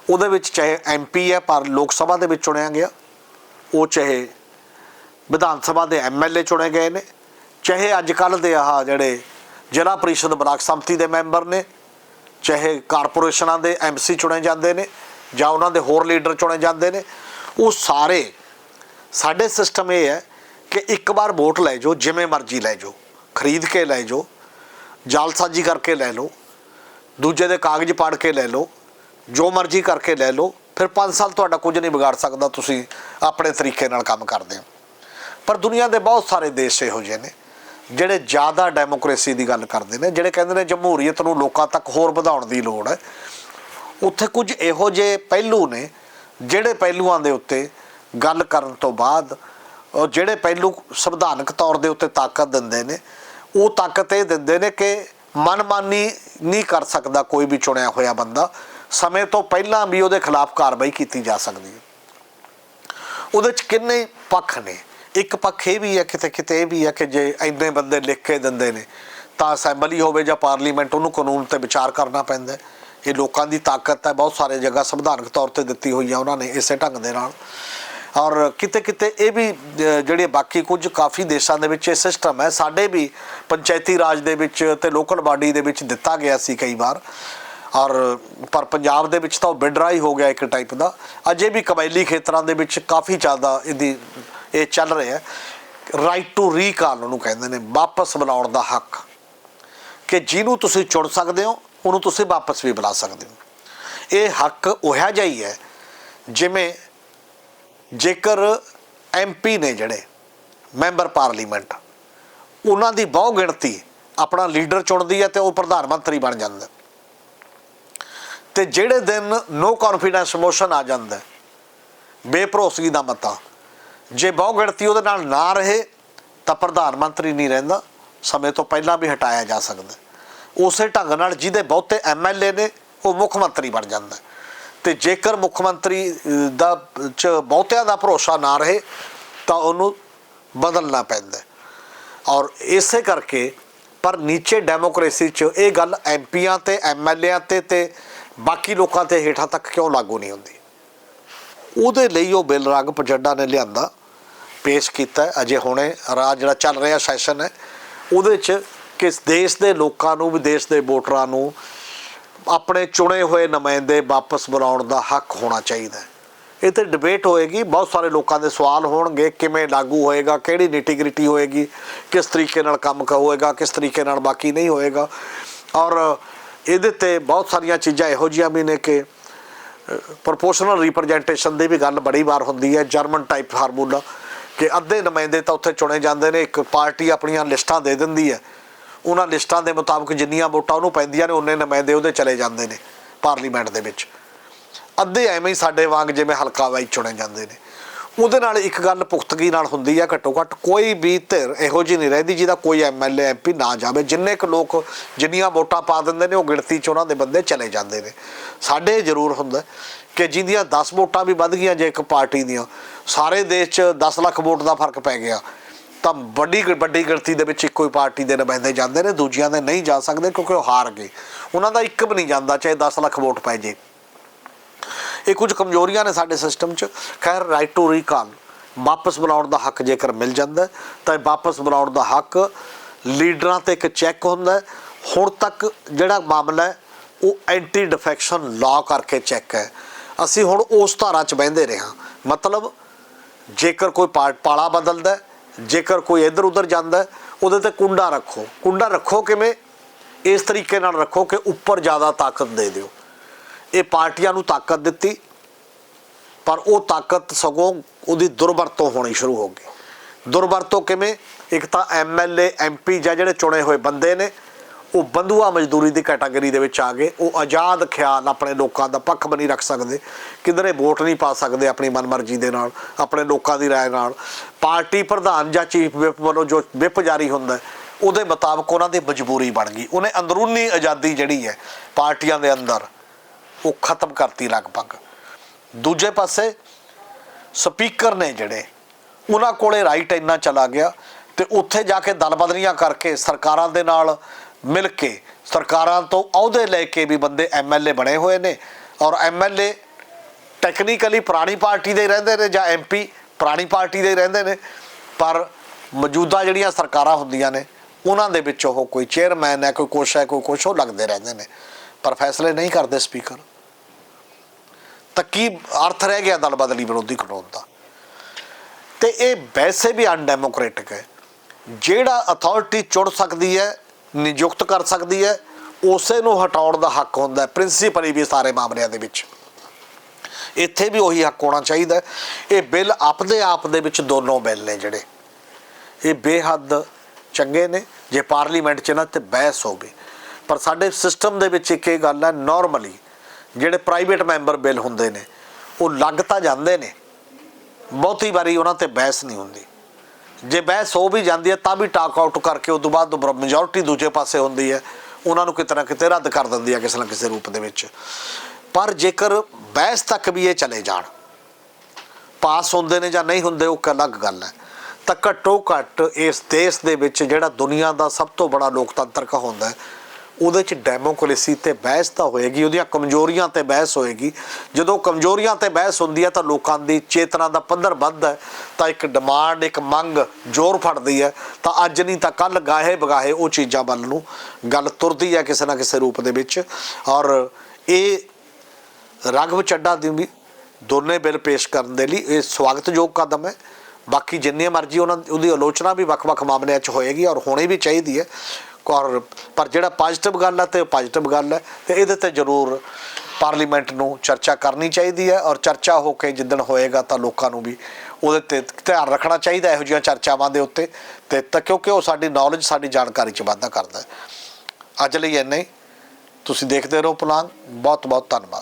ਉਹਦੇ ਵਿੱਚ ਚਾਹੇ ਐਮਪੀ ਹੈ, ਪਰ ਲੋਕ ਸਭਾ ਦੇ ਵਿੱਚ ਚੁਣਿਆ ਗਿਆ। ਉਹ ਚਾਹੇ ਵਿਧਾਨ ਸਭਾ ਦੇ ਐਮਐਲਏ ਚੁਣੇ ਗਏ ਨੇ। ਚਾਹੇ ਅੱਜ ਕੱਲ ਦੇ ਆਹ ਜਿਹੜੇ ਜ਼ਿਲ੍ਹਾ ਪ੍ਰੀਸ਼ਦ ਬਲਾਕ ਸੰਮਤੀ ਦੇ ਮੈਂਬਰ ਨੇ, ਚਾਹੇ ਕਾਰਪੋਰੇਸ਼ਨਾਂ ਦੇ ਐਮਸੀ ਚੁਣੇ ਜਾਂਦੇ ਨੇ ਜਾਂ ਉਹਨਾਂ ਦੇ ਹੋਰ ਲੀਡਰ ਚੁਣੇ ਜਾਂਦੇ ਨੇ, ਉਹ ਸਾਰੇ, ਸਾਡੇ ਸਿਸਟਮ ਇਹ ਹੈ ਕਿ ਇੱਕ ਵਾਰ ਵੋਟ ਲੈ ਜਾਓ, ਜਿਵੇਂ ਮਰਜ਼ੀ ਲੈ ਜਾਓ, ਖਰੀਦ ਕੇ ਲੈ ਜਾਓ ਜਾਲਸਾਜੀ ਕਰਕੇ ਲੈ ਲਓ, ਦੂਜੇ ਦੇ ਕਾਗਜ਼ ਪਾੜ ਕੇ ਲੈ ਲਓ, ਜੋ ਮਰਜ਼ੀ ਕਰਕੇ ਲੈ ਲਓ, ਫਿਰ 5 ਸਾਲ ਤੁਹਾਡਾ ਕੁਝ ਨਹੀਂ ਵਿਗਾੜ ਸਕਦਾ, ਤੁਸੀਂ ਆਪਣੇ ਤਰੀਕੇ ਨਾਲ ਕੰਮ ਕਰਦੇ ਹੋ। ਪਰ ਦੁਨੀਆ ਦੇ ਬਹੁਤ ਸਾਰੇ ਦੇਸ਼ ਇਹੋ ਜਿਹੇ ਨੇ ਜਿਹੜੇ ਜ਼ਿਆਦਾ ਡੈਮੋਕ੍ਰੇਸੀ ਦੀ ਗੱਲ ਕਰਦੇ ਨੇ, ਜਿਹੜੇ ਕਹਿੰਦੇ ਨੇ ਜਮਹੂਰੀਅਤ ਨੂੰ ਲੋਕਾਂ ਤੱਕ ਹੋਰ ਵਧਾਉਣ ਦੀ ਲੋੜ ਹੈ। ਉੱਥੇ ਕੁਝ ਇਹੋ ਜਿਹੇ ਪਹਿਲੂ ਨੇ ਜਿਹੜੇ ਪਹਿਲੂਆਂ ਦੇ ਉੱਤੇ ਗੱਲ ਕਰਨ ਤੋਂ ਬਾਅਦ ਉਹ ਜਿਹੜੇ ਪਹਿਲੂ ਸੰਵਿਧਾਨਕ ਤੌਰ ਦੇ ਉੱਤੇ ਤਾਕਤ ਦਿੰਦੇ ਨੇ, ਉਹ ਤਾਕਤ ਇਹ ਦਿੰਦੇ ਨੇ ਕਿ ਮਨਮਾਨੀ ਨਹੀਂ ਕਰ ਸਕਦਾ ਕੋਈ ਵੀ ਚੁਣਿਆ ਹੋਇਆ ਬੰਦਾ। ਸਮੇਂ ਤੋਂ ਪਹਿਲਾਂ ਵੀ ਉਹਦੇ ਖਿਲਾਫ ਕਾਰਵਾਈ ਕੀਤੀ ਜਾ ਸਕਦੀ ਹੈ। ਉਹਦੇ ਚ ਕਿੰਨੇ ਪੱਖ ਨੇ? ਇੱਕ ਪੱਖ ਇਹ ਵੀ ਹੈ, ਕਿਤੇ ਕਿਤੇ ਇਹ ਵੀ ਹੈ ਕਿ ਜੇ ਇੰਨੇ ਬੰਦੇ ਲਿਖ ਕੇ ਦਿੰਦੇ ਨੇ, ਤਾਂ ਅਸੈਂਬਲੀ ਹੋਵੇ ਜਾਂ ਪਾਰਲੀਮੈਂਟ, ਉਹਨੂੰ ਕਾਨੂੰਨ ਤੇ ਵਿਚਾਰ ਕਰਨਾ ਪੈਂਦਾ ਇਹ ਲੋਕਾਂ ਦੀ ਤਾਕਤ ਹੈ, ਬਹੁਤ ਸਾਰੇ ਜਗ੍ਹਾ ਸੰਵਿਧਾਨਕ ਤੌਰ ਤੇ ਦਿੱਤੀ ਹੋਈ ਆ ਉਹਨਾਂ ਨੇ ਇਸੇ ਢੰਗ ਦੇ ਨਾਲ। ਔਰ ਕਿਤੇ ਕਿਤੇ ਇਹ ਵੀ ਜਿਹੜੇ ਬਾਕੀ ਕੁਝ ਕਾਫੀ ਦੇਸ਼ਾਂ ਦੇ ਵਿੱਚ ਇਹ ਸਿਸਟਮ ਹੈ, ਸਾਡੇ ਵੀ ਪੰਚਾਇਤੀ ਰਾਜ ਦੇ ਵਿੱਚ ਤੇ ਲੋਕਲ ਬਾਡੀ ਦੇ ਵਿੱਚ ਦਿੱਤਾ ਗਿਆ ਸੀ ਕਈ ਵਾਰ। ਔਰ ਪਰ ਪੰਜਾਬ ਦੇ ਵਿੱਚ ਤਾਂ ਉਹ ਬਿਡਰਾ ਹੀ ਹੋ ਗਿਆ ਇੱਕ ਟਾਈਪ ਦਾ। ਅਜੇ ਵੀ ਕਬਾਇਲੀ ਖੇਤਰਾਂ ਦੇ ਵਿੱਚ ਕਾਫੀ ਜ਼ਿਆਦਾ ਇਹਦੀ ਇਹ ਚੱਲ ਰਹੇ ਹੈ ਰਾਈਟ ਟੂ ਰੀਕਾਲ ਉਹਨੂੰ ਕਹਿੰਦੇ ਨੇ ਵਾਪਸ ਬੁਲਾਉਣ ਦਾ ਹੱਕ ਕਿ ਜਿਹਨੂੰ ਤੁਸੀਂ ਚੁਣ ਸਕਦੇ ਹੋ ਉਹਨੂੰ ਤੁਸੀਂ ਵਾਪਸ ਵੀ ਬੁਲਾ ਸਕਦੇ ਹੋ ਇਹ ਹੱਕ ਉਹੋ ਜਿਹਾ ਹੀ ਹੈ ਜਿਵੇਂ ਜੇਕਰ ਐਮਪੀ ਨੇ ਜਿਹੜੇ ਮੈਂਬਰ ਪਾਰਲੀਮੈਂਟ ਉਹਨਾਂ ਦੀ ਬਹੁ ਗਿਣਤੀ ਆਪਣਾ ਲੀਡਰ ਚੁਣਦੀ ਹੈ ਤੇ ਉਹ ਪ੍ਰਧਾਨ ਮੰਤਰੀ ਬਣ ਜਾਂਦਾ ਹੈ। ਤੇ ਜਿਹੜੇ ਦਿਨ ਨੋ ਕੌਨਫੀਡੈਂਸ ਮੋਸ਼ਨ ਆ ਜਾਂਦਾ ਹੈ, ਬੇਭਰੋਸਗੀ ਦਾ ਮਤਾ ਜੇ ਬਹੁਗਿਣਤੀ ਉਹਦੇ ਨਾਲ ਨਾ ਰਹੇ, ਤਾਂ ਪ੍ਰਧਾਨ ਮੰਤਰੀ ਨਹੀਂ ਰਹਿੰਦਾ। ਸਮੇਂ ਤੋਂ ਪਹਿਲਾਂ ਵੀ ਹਟਾਇਆ ਜਾ ਸਕਦਾ। ਉਸੇ ਢੰਗ ਨਾਲ ਜਿਹਦੇ ਬਹੁਤੇ ਐਮਐਲਏ ਨੇ, ਉਹ ਮੁੱਖ ਮੰਤਰੀ ਬਣ ਜਾਂਦਾ। ਹੈ। ਤੇ ਜੇਕਰ ਮੁੱਖ ਮੰਤਰੀ ਦਾ ਚ ਬਹੁਤਿਆਂ ਦਾ ਭਰੋਸਾ ਨਾ ਰਹੇ, ਤਾਂ ਉਹਨੂੰ ਬਦਲਣਾ ਪੈਂਦਾ। ਔਰ ਇਸੇ ਕਰਕੇ, ਪਰ ਨੀਚੇ ਡੈਮੋਕ੍ਰੇਸੀ 'ਚ ਇਹ ਗੱਲ ਐਮਪੀਆਂ ਤੇ ਐਮਐਲਏਆਂ ਤੇ ਤੇ ਬਾਕੀ ਲੋਕਾਂ ਤੇ ਹੇਠਾਂ ਤੱਕ ਕਿਉਂ ਲਾਗੂ ਨਹੀਂ ਹੁੰਦੀ? ਉਹਦੇ ਲਈ ਉਹ ਬਿੱਲ ਰੰਗ ਪਜੰਡਾ ਨੇ ਲਿਆਂਦਾ। ਪੇਸ਼ ਕੀਤਾ ਅਜੇ ਹੁਣੇ ਰਾਜ ਜਿਹੜਾ ਚੱਲ ਰਿਹਾ ਸੈਸ਼ਨ ਹੈ, ਉਹਦੇ 'ਚ ਕਿਸ ਦੇਸ਼ ਦੇ ਲੋਕਾਂ ਨੂੰ ਵੀ, ਦੇਸ਼ ਦੇ ਵੋਟਰਾਂ ਨੂੰ ਆਪਣੇ ਚੁਣੇ ਹੋਏ ਨੁਮਾਇੰਦੇ ਵਾਪਸ ਬੁਲਾਉਣ ਦਾ ਹੱਕ ਹੋਣਾ ਚਾਹੀਦਾ ਹੈ। ਇਹ ਤੇ ਡਿਬੇਟ ਹੋਏਗੀ, ਬਹੁਤ ਸਾਰੇ ਲੋਕਾਂ ਦੇ ਸਵਾਲ ਹੋਣਗੇ, ਕਿਵੇਂ ਲਾਗੂ ਹੋਏਗਾ, ਕਿਹੜੀ ਨਿਟੀਗ੍ਰਿਟੀ ਹੋਏਗੀ, ਕਿਸ ਤਰੀਕੇ ਨਾਲ ਕੰਮ ਕ, ਹੋਏਗਾ, ਕਿਸ ਤਰੀਕੇ ਨਾਲ ਬਾਕੀ ਨਹੀਂ ਹੋਏਗਾ। ਔਰ ਇਹਦੇ ਤੇ ਬਹੁਤ ਸਾਰੀਆਂ ਚੀਜ਼ਾਂ ਇਹੋ ਜਿਹੀਆਂ ਵੀ ਨੇ ਕਿ ਪ੍ਰੋਪੋਰਸ਼ਨਲ ਰਿਪਰੈਜ਼ੈਂਟੇਸ਼ਨ ਦੀ ਵੀ ਗੱਲ ਬੜੀ ਵਾਰ ਹੁੰਦੀ ਹੈ ਜਰਮਨ ਟਾਈਪ ਫਾਰਮੂਲਾ ਕਿ ਅੱਧੇ ਨੁਮਾਇੰਦੇ ਤਾਂ ਉੱਥੇ ਚੁਣੇ ਜਾਂਦੇ ਨੇ, ਇੱਕ ਪਾਰਟੀ ਆਪਣੀਆਂ ਲਿਸਟਾਂ ਦੇ ਦਿੰਦੀ ਹੈ। ਉਹਨਾਂ ਲਿਸਟਾਂ ਦੇ ਮੁਤਾਬਕ ਜਿੰਨੀਆਂ ਵੋਟਾਂ ਉਹਨੂੰ ਪੈਂਦੀਆਂ ਨੇ, ਉਹਨੇ ਨੁਮਾਇੰਦੇ ਉਹਦੇ ਚਲੇ ਜਾਂਦੇ ਨੇ, ਪਾਰਲੀਮੈਂਟ ਦੇ ਵਿੱਚ। ਅੱਧੇ ਐਵੇਂ ਹੀ ਸਾਡੇ ਵਾਂਗ ਜਿਵੇਂ ਹਲਕਾ ਵਾਈ ਚੁਣੇ ਜਾਂਦੇ ਨੇ। ਉਹਦੇ ਨਾਲ ਇੱਕ ਗੱਲ ਪੁਖਤਗੀ ਨਾਲ ਹੁੰਦੀ ਹੈ ਘੱਟੋ ਘੱਟ, ਕੋਈ ਵੀ ਧਿਰ ਇਹੋ ਜਿਹੀ ਨਹੀਂ ਰਹਿੰਦੀ ਜਿਹਦਾ ਕੋਈ ਐਮਐਲਏ ਐਮਪੀ ਨਾ ਜਾਵੇ। ਜਿੰਨੇ ਕੁ ਲੋਕ ਜਿੰਨੀਆਂ ਵੋਟਾਂ ਪਾ ਦਿੰਦੇ ਨੇ, ਉਹ ਗਿਣਤੀ 'ਚ ਉਹਨਾਂ ਦੇ ਬੰਦੇ ਚਲੇ ਜਾਂਦੇ ਨੇ। ਸਾਡੇ ਜ਼ਰੂਰ ਹੁੰਦਾ ਕਿ ਜਿਹਦੀਆਂ 10 ਵੋਟਾਂ ਵੀ ਵੱਧ ਗਈਆਂ ਜੇ ਇੱਕ ਪਾਰਟੀ ਦੀਆਂ, ਸਾਰੇ ਦੇਸ਼ 'ਚ 10 ਲੱਖ ਵੋਟ ਦਾ ਫ਼ਰਕ ਪੈ ਗਿਆ। ਤਾਂ ਵੱਡੀ ਵੱਡੀ ਗਿਣਤੀ ਦੇ ਵਿੱਚ ਇੱਕੋ ਹੀ ਪਾਰਟੀ ਦੇ ਨੁਮਾਇੰਦੇ ਜਾਂਦੇ ਨੇ, ਦੂਜਿਆਂ ਦੇ ਨਹੀਂ ਜਾ ਸਕਦੇ ਕਿਉਂਕਿ ਉਹ ਹਾਰ ਗਏ। ਉਹਨਾਂ ਦਾ ਇੱਕ ਵੀ ਨਹੀਂ ਜਾਂਦਾ, ਚਾਹੇ 10 ਲੱਖ ਵੋਟ ਪੈ ਜੇ। ਇਹ ਕੁਝ ਕਮਜ਼ੋਰੀਆਂ ਨੇ ਸਾਡੇ ਸਿਸਟਮ 'ਚ। ਖੈਰ ਰਾਈਟ ਟੂ ਰੀਕਾਲ ਵਾਪਸ ਬੁਲਾਉਣ ਦਾ ਹੱਕ ਜੇਕਰ ਮਿਲ ਜਾਂਦਾ, ਤਾਂ ਇਹ ਵਾਪਸ ਬੁਲਾਉਣ ਦਾ ਹੱਕ ਲੀਡਰਾਂ ਤੇ ਇੱਕ ਚੈੱਕ ਹੁੰਦਾ ਹੁਣ ਤੱਕ ਜਿਹੜਾ ਮਾਮਲਾ ਹੈ, ਉਹ ਐਂਟੀ ਡਿਫੈਕਸ਼ਨ ਲਾਅ ਕਰਕੇ ਚੈੱਕ ਹੈ। ਅਸੀਂ ਹੁਣ ਉਸ ਧਾਰਾ 'ਚ ਬਹਿੰਦੇ ਰਹੇ ਹਾਂ ਮਤਲਬ ਜੇਕਰ ਕੋਈ ਪਾ- ਪਾਲਾ ਬਦਲਦਾ ਜੇਕਰ ਕੋਈ ਇੱਧਰ ਉੱਧਰ ਜਾਂਦਾ ਉਹਦੇ ਤੇ ਕੁੰਡਾ ਰੱਖੋ। ਕੁੰਡਾ ਰੱਖੋ ਕਿਵੇਂ? ਇਸ ਤਰੀਕੇ ਨਾਲ ਰੱਖੋ ਕਿ ਉੱਪਰ ਜ਼ਿਆਦਾ ਤਾਕਤ ਦੇ ਦਿਓ। ਇਹ ਪਾਰਟੀਆਂ ਨੂੰ ਤਾਕਤ ਦਿੱਤੀ, ਪਰ ਉਹ ਤਾਕਤ ਸਗੋਂ ਉਹਦੀ ਦੁਰਵਰਤੋਂ ਹੋਣੀ ਸ਼ੁਰੂ ਹੋ ਗਈ। ਦੁਰਵਰਤੋਂ ਕਿਵੇਂ? ਇੱਕ ਤਾਂ ਐਮਐਲਏ ਐਮਪੀ ਜਾਂ ਜਿਹੜੇ ਚੁਣੇ ਹੋਏ ਬੰਦੇ ਨੇ ਉਹ ਬੰਧੂਆ ਮਜ਼ਦੂਰੀ ਦੀ ਕੈਟਾਗਰੀ ਦੇ ਵਿੱਚ ਆ ਗਏ ਉਹ ਆਜ਼ਾਦ ਖਿਆਲ ਆਪਣੇ ਲੋਕਾਂ ਦਾ ਪੱਖ ਬਣੀ ਰੱਖ ਸਕਦੇ ਕਿਧਰੇ ਵੋਟ ਨਹੀਂ ਪਾ ਸਕਦੇ ਆਪਣੀ ਮਨਮਰਜ਼ੀ ਦੇ ਨਾਲ ਆਪਣੇ ਲੋਕਾਂ ਦੀ رائے ਨਾਲ ਪਾਰਟੀ ਪ੍ਰਧਾਨ ਜਾਂ ਚੀਫ ਵਿਪ ਵੱਲੋਂ ਜੋ ਵਿਪ ਜਾਰੀ ਹੁੰਦਾ ਹੈ, ਉਹਦੇ ਮੁਤਾਬਕ ਉਹਨਾਂ ਦੀ ਮਜਬੂਰੀ ਬਣ ਗਈ ਉਹਨੇ ਅੰਦਰੂਨੀ ਆਜ਼ਾਦੀ ਜਿਹੜੀ ਹੈ ਪਾਰਟੀਆਂ ਦੇ ਅੰਦਰ ਉਹ ਖਤਮ ਕਰਤੀ ਲਗਭਗ ਦੂਜੇ ਪਾਸੇ ਸਪੀਕਰ ਨੇ ਜਿਹੜੇ ਉਹਨਾਂ ਕੋਲੇ ਰਾਈਟ ਇੰਨਾ ਚਲਾ ਗਿਆ ਤੇ ਉੱਥੇ ਜਾ ਕੇ ਦਲ ਬਦਲੀਆਂ ਕਰਕੇ ਸਰਕਾਰਾਂ ਦੇ ਨਾਲ ਮਿਲ ਕੇ ਸਰਕਾਰਾਂ ਤੋਂ ਅਹੁਦੇ ਲੈ ਕੇ ਵੀ ਬੰਦੇ ਐਮਐਲਏ ਬਣੇ ਹੋਏ ਨੇ ਔਰ ਐਮਐਲਏ ਟੈਕਨੀਕਲੀ ਪੁਰਾਣੀ ਪਾਰਟੀ ਦੇ ਹੀ ਰਹਿੰਦੇ ਨੇ ਜਾਂ ਐਮਪੀ ਪੁਰਾਣੀ ਪਾਰਟੀ ਦੇ ਹੀ ਰਹਿੰਦੇ ਨੇ, ਪਰ ਮੌਜੂਦਾ ਜਿਹੜੀਆਂ ਸਰਕਾਰਾਂ ਹੁੰਦੀਆਂ ਨੇ, ਉਹਨਾਂ ਦੇ ਵਿੱਚ ਉਹ ਕੋਈ ਚੇਅਰਮੈਨ ਹੈ, ਕੋਈ ਕੁਛ ਹੈ, ਕੋਈ ਕੁਛ, ਉਹ ਲੱਗਦੇ ਰਹਿੰਦੇ ਨੇ। ਪਰ ਫੈਸਲੇ ਨਹੀਂ ਕਰਦੇ ਸਪੀਕਰ ਤਾਂ ਕੀ ਅਰਥ ਰਹਿ ਗਿਆ ਦਲ ਬਦਲੀ ਵਿਰੋਧੀ ਕਾਨੂੰਨ ਦਾ? ਤੇ ਇਹ ਵੈਸੇ ਵੀ ਅਨਡੈਮੋਕ੍ਰੈਟਿਕ ਹੈ। ਜਿਹੜਾ ਅਥਾਰਟੀ ਚੁਣ ਸਕਦੀ ਹੈ ਨਿਯੁਕਤ ਕਰ ਸਕਦੀ ਹੈ, ਉਸੇ ਨੂੰ ਹਟਾਉਣ ਦਾ ਹੱਕ ਹੁੰਦਾ ਹੈ, ਪ੍ਰਿੰਸੀਪਲੀ ਵੀ ਸਾਰੇ ਮਾਮਲਿਆਂ ਦੇ ਵਿੱਚ। ਇੱਥੇ ਵੀ ਉਹੀ ਹੱਕ ਹੋਣਾ ਚਾਹੀਦਾ ਇਹ ਬਿੱਲ ਆਪਦੇ ਆਪ ਦੇ ਵਿੱਚ ਦੋਨੋਂ ਬਿੱਲ ਨੇ ਜਿਹੜੇ। ਇਹ ਬੇਹੱਦ ਚੰਗੇ ਨੇ, ਜੇ ਪਾਰਲੀਮੈਂਟ 'ਚ ਨਾ ਤੇ ਬਹਿਸ ਹੋਵੇ। ਪਰ ਸਾਡੇ ਸਿਸਟਮ ਦੇ ਵਿੱਚ ਇੱਕ ਇਹ ਗੱਲ ਹੈ ਨਾਰਮਲੀ ਜਿਹੜੇ ਪ੍ਰਾਈਵੇਟ ਮੈਂਬਰ ਬਿੱਲ ਹੁੰਦੇ ਨੇ, ਉਹ ਲੱਗ ਤਾਂ ਜਾਂਦੇ ਨੇ। ਬਹੁਤੀ ਵਾਰੀ ਉਹਨਾਂ ਤੇ ਬਹਿਸ ਨਹੀਂ ਹੁੰਦੀ। ਜੇ ਬਹਿਸ ਹੋ ਵੀ ਜਾਂਦੀ ਹੈ, ਤਾਂ ਵੀ ਟਾਕ ਆਊਟ ਕਰਕੇ ਉਸ ਤੋਂ ਬਾਅਦ ਮੈਜੋਰਟੀ ਦੂਜੇ ਪਾਸੇ ਹੁੰਦੀ ਹੈ। ਉਹਨਾਂ ਨੂੰ ਕਿਤੇ ਨਾ ਕਿਤੇ ਰੱਦ ਕਰ ਦਿੰਦੀ ਹੈ ਕਿਸੇ ਨਾ ਕਿਸੇ ਰੂਪ ਦੇ ਵਿੱਚ। ਪਰ ਜੇਕਰ ਬਹਿਸ ਤੱਕ ਵੀ ਇਹ ਚਲੇ ਜਾਣ, ਪਾਸ ਹੁੰਦੇ ਨੇ ਜਾਂ ਨਹੀਂ ਹੁੰਦੇ, ਉਹ ਇੱਕ ਅਲੱਗ ਗੱਲ ਹੈ। ਤਾਂ ਘੱਟੋ ਘੱਟ ਇਸ ਦੇਸ਼ ਦੇ ਵਿੱਚ ਜਿਹੜਾ ਦੁਨੀਆ ਦਾ ਸਭ ਤੋਂ ਬੜਾ ਲੋਕਤੰਤਰ ਹੁੰਦਾ ਹੈ ਉਹਦੇ ਚ ਡੈਮੋਕ੍ਰੇਸੀ ਤੇ ਬਹਿਸ ਤਾਂ ਹੋਏਗੀ, ਉਹਦੀਆਂ ਕਮਜ਼ੋਰੀਆਂ ਤੇ ਬਹਿਸ ਹੋਏਗੀ। ਜਦੋਂ ਕਮਜ਼ੋਰੀਆਂ ਤੇ ਬਹਿਸ ਹੁੰਦੀ ਹੈ ਤਾਂ ਲੋਕਾਂ ਦੀ ਚੇਤਨਾ ਦਾ ਪੱਧਰ ਵੱਧਦਾ ਤਾਂ ਇੱਕ ਡਿਮਾਂਡ ਇੱਕ ਮੰਗ ਜ਼ੋਰ ਫੜਦੀ ਹੈ। ਤਾਂ ਅੱਜ ਨਹੀਂ ਤਾਂ ਕੱਲ ਗਾਹੇ ਬਗਾਹੇ ਉਹ ਚੀਜ਼ਾਂ ਵੱਲ ਨੂੰ ਗੱਲ ਤੁਰਦੀ ਹੈ ਕਿਸੇ ਨਾ ਕਿਸੇ ਰੂਪ ਦੇ ਵਿੱਚ। ਔਰ ਇਹ ਰਾਘਵ ਚੱਡਾ ਦੀ ਵੀ ਦੋਨੇ ਬਿੱਲ ਪੇਸ਼ ਕਰਨ ਦੇ ਲਈ ਇਹ ਸਵਾਗਤਯੋਗ ਕਦਮ ਹੈ। ਬਾਕੀ ਜਿੰਨੀ ਮਰਜ਼ੀ ਉਹਨਾਂ ਉਹਦੀ ਆਲੋਚਨਾ ਵੀ ਵੱਖ-ਵੱਖ ਮਾਮਲਿਆਂ 'ਚ ਹੋਏਗੀ ਔਰ ਹੋਣੀ ਵੀ ਚਾਹੀਦੀ ਹੈ। ਔਰ ਪਰ ਜਿਹੜਾ ਪੋਜ਼ਿਟਿਵ ਗੱਲ ਹੈ ਤੇ ਪੋਜ਼ਿਟਿਵ ਗੱਲ ਹੈ ਤੇ ਇਹਦੇ ਤੇ ਜ਼ਰੂਰ ਪਾਰਲੀਮੈਂਟ ਨੂੰ ਚਰਚਾ ਕਰਨੀ ਚਾਹੀਦੀ ਹੈ ਔਰ ਚਰਚਾ ਹੋ ਕੇ ਜਿੱਦਣ ਹੋਏਗਾ ਤਾਂ ਲੋਕਾਂ ਨੂੰ ਵੀ ਉਹਦੇ ਤੇ ਧਿਆਨ ਰੱਖਣਾ ਚਾਹੀਦਾ ਇਹੋ ਜਿਹੀਆਂ ਚਰਚਾਵਾਂ ਦੇ ਉੱਤੇ। ਤੇ ਤਾਂ ਕਿਉਂਕਿ ਉਹ ਸਾਡੀ ਨੌਲੇਜ ਸਾਡੀ ਜਾਣਕਾਰੀ 'ਚ ਵਾਧਾ ਕਰਦਾ। ਹੈ ਅੱਜ ਲਈ ਇੰਨਾ ਹੀ। ਤੁਸੀਂ ਦੇਖਦੇ ਰਹੋ ਪਲਾਨ। ਬਹੁਤ ਬਹੁਤ ਧੰਨਵਾਦ।